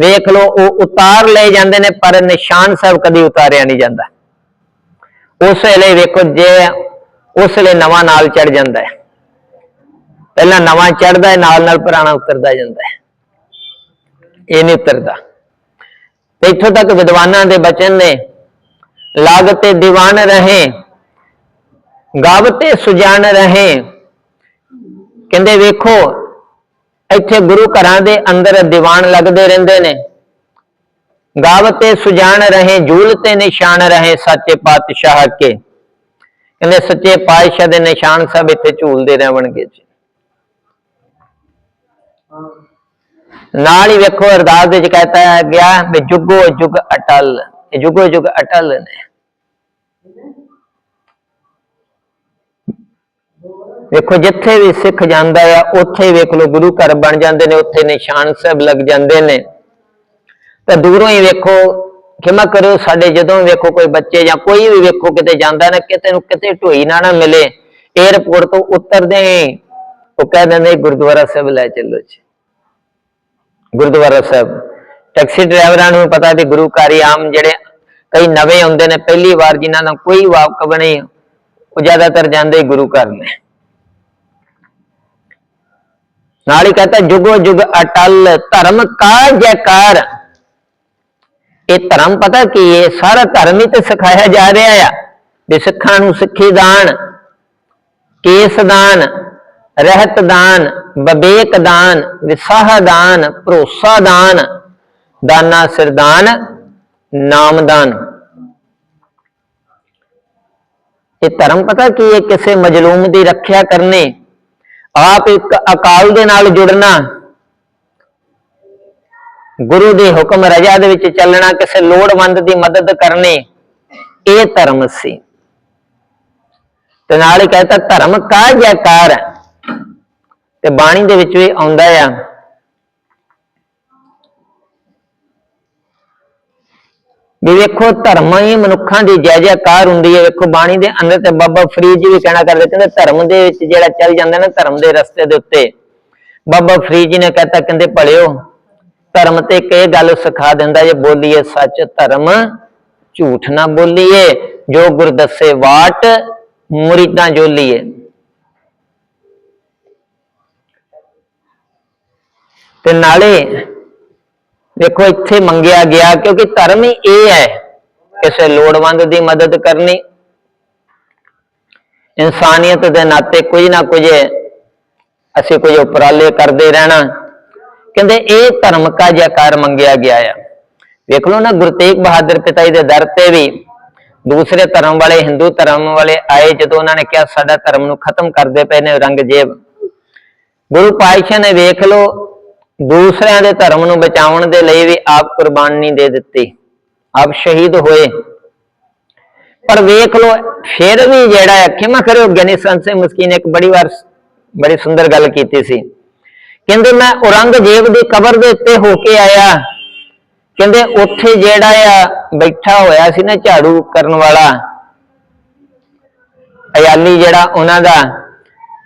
ਵੇਖ ਲਓ, ਉਹ ਉਤਾਰ ਲਏ ਜਾਂਦੇ ਨੇ, ਪਰ ਨਿਸ਼ਾਨ ਸਾਹਿਬ ਕਦੀ ਉਤਾਰਿਆ ਨਹੀਂ ਜਾਂਦਾ। ਉਸ ਵੇਲੇ ਵੇਖੋ ਜੇ ਉਸ ਵੇਲੇ ਨਵਾਂ ਨਾਲ ਚੜ ਜਾਂਦਾ ਹੈ। ਪਹਿਲਾਂ ਨਵਾਂ ਚੜਦਾ ਹੈ, ਨਾਲ ਨਾਲ ਪੁਰਾਣਾ ਉਤਰਦਾ ਜਾਂਦਾ ਹੈ। ਇਹ ਨਹੀਂ ਉਤਰਦਾ। ਇੱਥੋਂ ਤੱਕ ਵਿਦਵਾਨਾਂ ਦੇ ਬਚਨ ਨੇ ਲਾਗਤੇ ਦੀਵਾਨ ਰਹੇ ਗਾਵਤੇ ਸੁਜਾਨ ਰਹੇ ਕਹਿੰਦੇ ਵੇਖੋ, ਇੱਥੇ ਗੁਰੂ ਘਰਾਂ ਦੇ ਅੰਦਰ ਦੀਵਾਨ ਲੱਗਦੇ ਰਹਿੰਦੇ ਨੇ। ਗਾਵਤੇ ਸੁਜਾਨ ਰਹੇ ਜੂਲ ਤੇ ਨਿਸ਼ਾਨ ਰਹੇ ਸੱਚੇ ਪਾਤਸ਼ਾਹ ਕੇ ਕਹਿੰਦੇ ਸੱਚੇ ਪਾਤਸ਼ਾਹ ਦੇ ਨਿਸ਼ਾਨ ਸਭ ਇੱਥੇ ਝੂਲਦੇ ਰਹਿਣਗੇ ਜੀ। ਨਾਲ ਹੀ ਵੇਖੋ ਅਰਦਾਸ ਦੇ ਵਿੱਚ ਕਹਤਾ ਗਿਆ ਵੀ ਜੁਗੋ ਜੁਗ ਅਟਲ, ਇਹ ਜੁਗੋ ਜੁਗ ਅਟਲ ਨੇ। ਵੇਖੋ, ਜਿੱਥੇ ਵੀ ਸਿੱਖ ਜਾਂਦਾ ਆ, ਉੱਥੇ ਵੇਖ ਲਓ, ਗੁਰੂ ਘਰ ਬਣ ਜਾਂਦੇ ਨੇ, ਉੱਥੇ ਨਿਸ਼ਾਨ ਸਾਹਿਬ ਲੱਗ ਜਾਂਦੇ ਨੇ। ਤਾਂ ਦੂਰੋਂ ਹੀ ਵੇਖੋ, ਖਿਮਾ ਕਰੋ, ਸਾਡੇ ਜਦੋਂ ਵੇਖੋ ਕੋਈ ਬੱਚੇ ਜਾਂ ਕੋਈ ਵੀ ਵੇਖੋ ਕਿਤੇ ਜਾਂਦਾ ਨਾ, ਕਿਤੇ ਨੂੰ ਕਿਤੇ ਢੋਈ ਨਾ ਨਾ ਮਿਲੇ। 에어ਪੋਰਟ ਤੋਂ ਉਤਰਦੇ ਉਹ ਕਹਿ ਦਿੰਦੇ, ਗੁਰਦੁਆਰਾ ਸਾਹਿਬ ਲੈ ਚੱਲੋ ਜੀ। ਗੁਰਦੁਆਰਾ ਸਾਹਿਬ। ਟੈਕਸੀ ਡਰਾਈਵਰਾਂ ਨੂੰ ਪਤਾ ਵੀ ਗੁਰੂ ਘਰ ਆਮ ਜਿਹੜੇ ਕਈ ਨਵੇਂ ਹੁੰਦੇ ਨੇ, ਪਹਿਲੀ ਵਾਰ ਜਿਨ੍ਹਾਂ ਦਾ ਕੋਈ ਵਾਕਬ ਨਹੀਂ, ਉਹ ਜ਼ਿਆਦਾਤਰ ਜਾਂਦੇ ਗੁਰੂ ਘਰ ਨੇ। ਨਾਲ ਹੀ ਕਹਤਾ ਜੁਗੋ ਜੁਗ ਅਟਲ ਧਰਮ ਕਾ ਜੈਕਾਰ ਇਹ ਧਰਮ ਪਤਾ ਕੀ ਹੈ ਸਾਰਾ ਧਰਮ ਹੀ ਤੇ ਸਿਖਾਇਆ ਜਾ ਰਿਹਾ ਆ ਵੀ ਸਿੱਖਾਂ ਨੂੰ ਸਿੱਖੀ ਦਾਨ ਕੇਸ ਦਾਨ ਰਹਿਤ ਦਾਨ ਵਿਵੇਕ ਦਾਨ ਵਿਸਾਹ ਦਾਨ ਭਰੋਸਾ ਦਾਨ ਦਾਨਾ ਸਿਰਦਾਨ ਨਾਮ ਦਾਨ ਇਹ ਧਰਮ ਪਤਾ ਕੀ ਹੈ ਕਿਸੇ ਮਜਲੂਮ ਦੀ ਰੱਖਿਆ ਕਰਨੀ ਆਪ ਇੱਕ ਅਕਾਲ ਦੇ ਨਾਲ ਜੁੜਨਾ। ਗੁਰੂ ਦੇ ਹੁਕਮ ਰਜਾ ਦੇ ਵਿੱਚ ਚੱਲਣਾ ਕਿਸੇ ਲੋੜਵੰਦ ਦੀ ਮਦਦ ਕਰਨੀ, ਇਹ ਧਰਮ ਸੀ। ਤੇ ਨਾਲ ਹੀ ਕਹਿੰਦਾ ਧਰਮ ਕਾ ਜੈਕਾਰ ਹੈ ਤੇ ਬਾਣੀ ਦੇ ਵਿੱਚ ਵੀ ਆਉਂਦਾ ਆ ਵੀ ਵੇਖੋ, ਧਰਮ ਹੀ ਮਨੁੱਖਾਂ ਦੀ ਜੈ ਜੈਕਾਰ ਹੁੰਦੀ ਹੈ। ਵੇਖੋ, ਬਾਣੀ ਦੇ ਅੰਦਰ ਤੇ ਬਾਬਾ ਫਰੀਦ ਜੀ ਵੀ ਕਹਿਣਾ ਕਰਦੇ ਕਹਿੰਦੇ, ਧਰਮ ਦੇ ਵਿੱਚ ਜਿਹੜਾ ਚੱਲ ਜਾਂਦਾ ਨਾ, ਧਰਮ ਦੇ ਰਸਤੇ ਦੇ ਉੱਤੇ। ਬਾਬਾ ਫਰੀਦ ਜੀ ਨੇ ਕਹਤਾ, ਕਹਿੰਦੇ, ਭਲਿਓ, ਧਰਮ ਤੇ ਇੱਕ ਗੱਲ ਸਿਖਾ ਦਿੰਦਾ ਜੇ ਬੋਲੀਏ ਸੱਚ ਧਰਮ, ਝੂਠ ਨਾ ਬੋਲੀਏ। ਜੋ ਗੁਰ ਦੱਸੇ ਵਾਟ, ਮੁਰੀਦਾਂ ਜੋਲੀਏ। ਤੇ ਨਾਲੇ ਦੇਖੋ, ਇੱਥੇ ਮੰਗਿਆ ਗਿਆ ਕਿਉਂਕਿ ਧਰਮ ਹੀ ਇਹ ਹੈ, ਕਿਸੇ ਲੋੜਵੰਦ ਦੀ ਮਦਦ ਕਰਨੀ। ਇਨਸਾਨੀਅਤ ਦੇ ਨਾਤੇ ਕੁਝ ਨਾ ਕੁਝ ਅਸੀਂ ਕੁਝ ਉਪਰਾਲੇ ਕਰਦੇ ਰਹਿਣਾ। ਕਹਿੰਦੇ, ਇਹ ਧਰਮ ਕਾ ਜੈਕਾਰ ਮੰਗਿਆ ਗਿਆ ਆ। ਵੇਖ ਲਓ ਨਾ, ਗੁਰੂ ਤੇਗ ਬਹਾਦਰ ਪਿਤਾ ਜੀ ਦੇ ਦਰ ਤੇ ਵੀ ਦੂਸਰੇ ਧਰਮ ਵਾਲੇ, ਹਿੰਦੂ ਧਰਮ ਵਾਲੇ ਆਏ, ਜਦੋਂ ਉਹਨਾਂ ਨੇ ਕਿਹਾ, ਸਾਡਾ ਧਰਮ ਨੂੰ ਖਤਮ ਕਰਦੇ ਪਏ ਨੇ ਰੰਗਜੇਬ। ਗੁਰੂ ਪਾਤਸ਼ਾਹ ਨੇ ਵੇਖ ਲਓ ਦੂਸਰਿਆਂ ਦੇ ਧਰਮ ਨੂੰ ਬਚਾਉਣ ਦੇ ਲਈ ਵੀ ਆਪ ਕੁਰਬਾਨੀ ਦੇ ਦਿੱਤੀ। ਆਪ ਸ਼ਹੀਦ ਹੋਏ। ਪਰ ਵੇਖ ਲੋ ਫਿਰ ਵੀ ਜਿਹੜਾ ਹੈ, ਖਿਮਾ ਕਰਿਓ, ਗਿਆਨੀ ਸੰਤ ਸਿੰਘ ਮਸਕੀਨ ਇੱਕ ਬੜੀ ਵਾਰ ਬੜੀ ਸੁੰਦਰ ਗੱਲ ਕੀਤੀ ਸੀ। ਕਹਿੰਦੇ, ਮੈਂ ਔਰੰਗਜ਼ੇਬ ਦੀ ਕਬਰ ਦੇ ਉੱਤੇ ਹੋ ਕੇ ਆਇਆ। ਕਹਿੰਦੇ, ਉੱਥੇ ਜਿਹੜਾ ਆ, ਬੈਠਾ ਹੋਇਆ ਸੀ ਨਾ ਝਾੜੂ ਕਰਨ ਵਾਲਾ। ਅਯਾਲੀ ਜਿਹੜਾ, ਉਹਨਾਂ ਦਾ।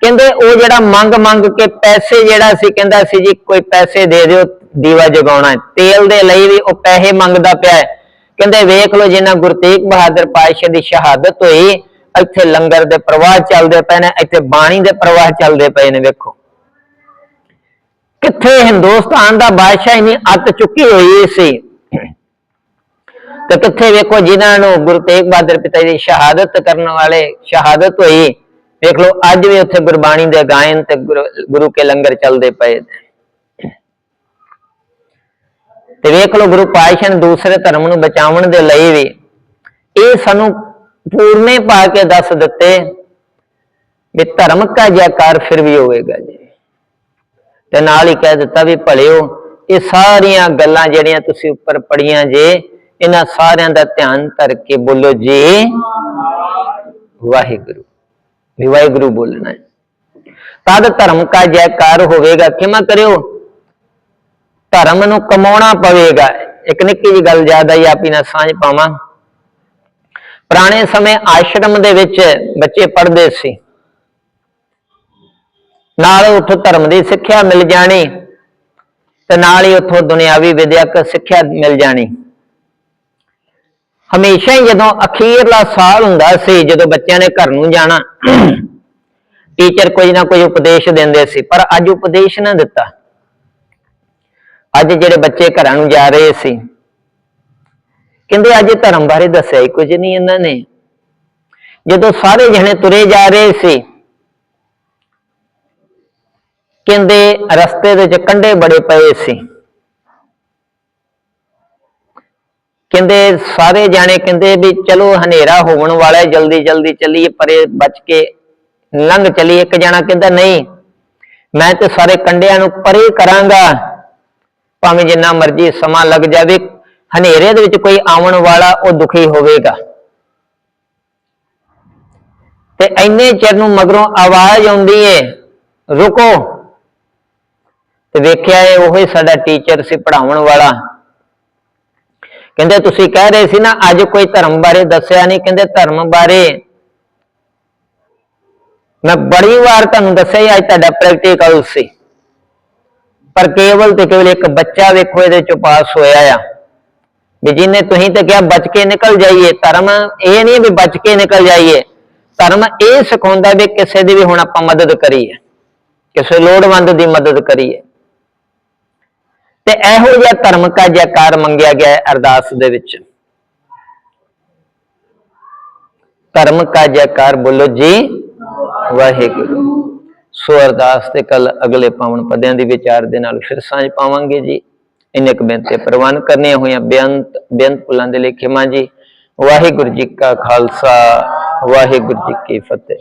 ਕਹਿੰਦੇ ਉਹ ਜਿਹੜਾ ਮੰਗ ਮੰਗ ਕੇ ਪੈਸੇ ਜਿਹੜਾ ਸੀ, ਕਹਿੰਦਾ ਸੀ ਜੀ, ਕੋਈ ਪੈਸੇ ਦੇ ਦਿਓ, ਦੀਵਾ ਜਗਾਉਣਾ ਤੇਲ ਦੇ ਲਈ ਵੀ ਉਹ ਪੈਸੇ ਮੰਗਦਾ ਪਿਆ ਹੈ। ਕਹਿੰਦੇ ਵੇਖ ਲਓ ਜਿੰਨਾ ਗੁਰੂ ਤੇਗ ਬਹਾਦਰ ਪਾਤਸ਼ਾਹ ਦੀ ਸ਼ਹਾਦਤ ਹੋਈ, ਇੱਥੇ ਲੰਗਰ ਦੇ ਪ੍ਰਵਾਹ ਚੱਲਦੇ ਪਏ ਨੇ, ਇੱਥੇ ਬਾਣੀ ਦੇ ਪ੍ਰਵਾਹ ਚੱਲਦੇ ਪਏ ਨੇ, ਵੇਖੋ। ਕਿੱਥੇ ਹਿੰਦੁਸਤਾਨ ਦਾ ਬਾਦਸ਼ਾਹ ਇਨੀ ਅੱਤ ਚੁੱਕੀ ਹੋਈ ਸੀ। ਤੇ ਕਿੱਥੇ ਵੇਖੋ ਜਿਨ੍ਹਾਂ ਨੂੰ ਗੁਰੂ ਤੇਗ ਬਹਾਦਰ ਪਿਤਾ ਜੀ ਦੀ ਸ਼ਹਾਦਤ ਕਰਨ ਵਾਲੇ ਸ਼ਹਾਦਤ ਹੋਈ ਵੇਖ ਲਓ, ਅੱਜ ਵੀ ਉੱਥੇ ਗੁਰਬਾਣੀ ਦੇ ਗਾਇਨ ਤੇ ਗੁਰੂ ਗੁਰੂ ਕੇ ਲੰਗਰ ਚੱਲਦੇ ਪਏ ਨੇ। ਤੇ ਵੇਖ ਲਓ, ਗੁਰੂ ਪਾਤਸ਼ਾਹ ਨੇ ਦੂਸਰੇ ਧਰਮ ਨੂੰ ਬਚਾਉਣ ਦੇ ਲਈ ਵੀ ਇਹ ਸਾਨੂੰ ਪੂਰਨੇ ਪਾ ਕੇ ਦੱਸ ਦਿੱਤੇ ਵੀ ਧਰਮ ਕਾ ਜੈਕਾਰ ਫਿਰ ਵੀ ਹੋਵੇਗਾ ਜੀ। ਤੇ ਨਾਲ ਹੀ ਕਹਿ ਦਿੱਤਾ ਵੀ ਭਲਿਓ, ਇਹ ਸਾਰੀਆਂ ਗੱਲਾਂ ਜਿਹੜੀਆਂ ਤੁਸੀਂ ਉੱਪਰ ਪੜੀਆਂ ਜੇ, ਇਹਨਾਂ ਸਾਰਿਆਂ ਦਾ ਧਿਆਨ ਧਰ ਕੇ ਬੋਲੋ ਜੀ, ਵਾਹਿਗੁਰੂ। ਵੀ ਵਾਹਿਗੁਰੂ ਬੋਲਣਾ ਹੈ। ਤਦ ਧਰਮ ਕਾ ਜੈਕਾਰ ਹੋਵੇਗਾ ਕਿਮਾ ਕਰਿਓ? ਧਰਮ ਨੂੰ ਕਮਾਉਣਾ ਪਵੇਗਾ। ਇੱਕ ਨਿੱਕੀ ਜੀ ਗੱਲ ਯਾਦ ਆਈ, ਆਪੀ ਨਾਲ ਸਾਂਝ ਪਾਵਾਂ। ਪੁਰਾਣੇ ਸਮੇਂ ਆਸ਼ਰਮ ਦੇ ਵਿੱਚ ਬੱਚੇ ਪੜ੍ਹਦੇ ਸੀ। ਨਾਲ ਉੱਥੋਂ ਧਰਮ ਦੀ ਸਿੱਖਿਆ ਮਿਲ ਜਾਣੀ ਤੇ ਨਾਲ ਹੀ ਉੱਥੋਂ ਦੁਨਿਆਵੀ ਵਿਦਿਅਕ ਸਿੱਖਿਆ ਮਿਲ ਜਾਣੀ। ਹਮੇਸ਼ਾ ਹੀ ਜਦੋਂ ਅਖੀਰਲਾ ਸਾਲ ਹੁੰਦਾ ਸੀ, ਜਦੋਂ ਬੱਚਿਆਂ ਨੇ ਘਰ ਨੂੰ ਜਾਣਾ ਟੀਚਰ ਕੋਈ ਨਾ ਕੋਈ ਉਪਦੇਸ਼ ਦਿੰਦੇ ਸੀ, ਪਰ ਅੱਜ ਉਪਦੇਸ਼ ਨਾ ਦਿੱਤਾ। ਅੱਜ ਜਿਹੜੇ ਬੱਚੇ ਘਰਾਂ ਨੂੰ ਜਾ ਰਹੇ ਸੀ, ਕਹਿੰਦੇ ਅੱਜ ਧਰਮ ਬਾਰੇ ਦੱਸਿਆ ਹੀ ਕੁਝ ਨਹੀਂ ਇਹਨਾਂ ਨੇ। ਜਦੋਂ ਸਾਰੇ ਜਣੇ ਤੁਰੇ ਜਾ ਰਹੇ ਸੀ, ਕਹਿੰਦੇ ਰਸਤੇ ਦੇ ਵਿੱਚ ਕੰਡੇ ਬੜੇ ਪਏ ਸੀ। ਕਹਿੰਦੇ ਸਾਰੇ ਜਾਣੇ ਕਹਿੰਦੇ ਵੀ ਚਲੋ ਹਨੇਰਾ ਹੋਣ ਵਾਲਾ ਜਲਦੀ ਜਲਦੀ ਚੱਲੀਏ, ਪਰੇ ਬਚ ਕੇ ਲੰਘ ਚੱਲੀਏ। ਇੱਕ ਜਾਣਾ ਕਹਿੰਦਾ, ਨਹੀਂ, ਮੈਂ ਤੇ ਸਾਰੇ ਕੰਡਿਆਂ ਨੂੰ ਪਰੇ ਕਰਾਂਗਾ। ਭਾਵੇਂ ਜਿੰਨਾ ਮਰਜ਼ੀ ਸਮਾਂ ਲੱਗ ਜਾਵੇ, ਹਨੇਰੇ ਦੇ ਵਿੱਚ ਕੋਈ ਆਉਣ ਵਾਲਾ ਉਹ ਦੁਖੀ ਹੋਵੇਗਾ। ਤੇ ਐਨੇ ਚਿਰ ਨੂੰ ਮਗਰੋਂ ਆਵਾਜ਼ ਆਉਂਦੀ ਏ, ਰੁਕੋ। ਤੇ ਵੇਖਿਆ ਇਹ ਉਹੀ ਸਾਡਾ ਟੀਚਰ ਸੀ ਪੜਾਉਣ ਵਾਲਾ। ਕਹਿੰਦੇ ਤੁਸੀਂ ਕਹਿ ਰਹੇ ਸੀ ਨਾ, ਅੱਜ ਕੋਈ ਧਰਮ ਬਾਰੇ ਦੱਸਿਆ ਨਹੀਂ, ਕਹਿੰਦੇ ਧਰਮ ਬਾਰੇ। ਮੈਂ ਬੜੀ ਵਾਰ ਤੁਹਾਨੂੰ ਦੱਸਿਆ ਅੱਜ ਤੁਹਾਡਾ ਪ੍ਰੈਕਟੀਕਲ ਸੀ। ਪਰ ਕੇਵਲ ਤੇ ਕੇਵਲ ਇੱਕ ਬੱਚਾ ਵੇਖੋ, ਇਹਦੇ ਚੋਂ ਪਾਸ ਹੋਇਆ ਆ। ਵੀ ਜਿਹਨੇ ਤੁਸੀਂ ਤੇ ਕਿਹਾ ਬਚ ਕੇ ਨਿਕਲ ਜਾਈਏ, ਧਰਮ ਇਹ ਨਹੀਂ ਵੀ ਬਚ ਕੇ ਨਿਕਲ ਜਾਈਏ। ਧਰਮ ਇਹ ਸਿਖਾਉਂਦਾ ਵੀ ਕਿਸੇ ਦੀ ਵੀ ਹੁਣ ਆਪਾਂ ਮਦਦ ਕਰੀਏ, ਕਿਸੇ ਲੋੜਵੰਦ ਦੀ ਮਦਦ ਕਰੀਏ। ਤੇ ਇਹੋ ਜਿਹਾ ਧਰਮ ਕਾ ਜੈਕਾਰ ਮੰਗਿਆ ਗਿਆ ਅਰਦਾਸ ਦੇ ਵਿੱਚ। ਧਰਮ ਕਾ ਜੈਕਾਰ ਬੋਲੋ ਜੀ, ਵਾਹਿਗੁਰੂ। ਸੋ ਅਰਦਾਸ ਤੇ ਕੱਲ ਅਗਲੇ ਪਾਵਨ ਪਦਿਆਂ ਦੀ ਵਿਚਾਰ ਦੇ ਨਾਲ ਫਿਰ ਸਾਂਝ ਪਾਵਾਂਗੇ ਜੀ। ਇੰਨੇ ਕੁ ਬੇਨਤੀ ਪ੍ਰਵਾਨ ਕਰਨੀਆਂ ਹੋਈਆਂ ਬੇਅੰਤ ਬੇਅੰਤ ਪੁਲਾਂ ਦੇ ਲਈ ਖਿਮਾ ਜੀ। ਵਾਹਿਗੁਰੂ ਜੀ ਕਾ ਖਾਲਸਾ, ਵਾਹਿਗੁਰੂ ਜੀ ਕੀ ਫਤਿਹ।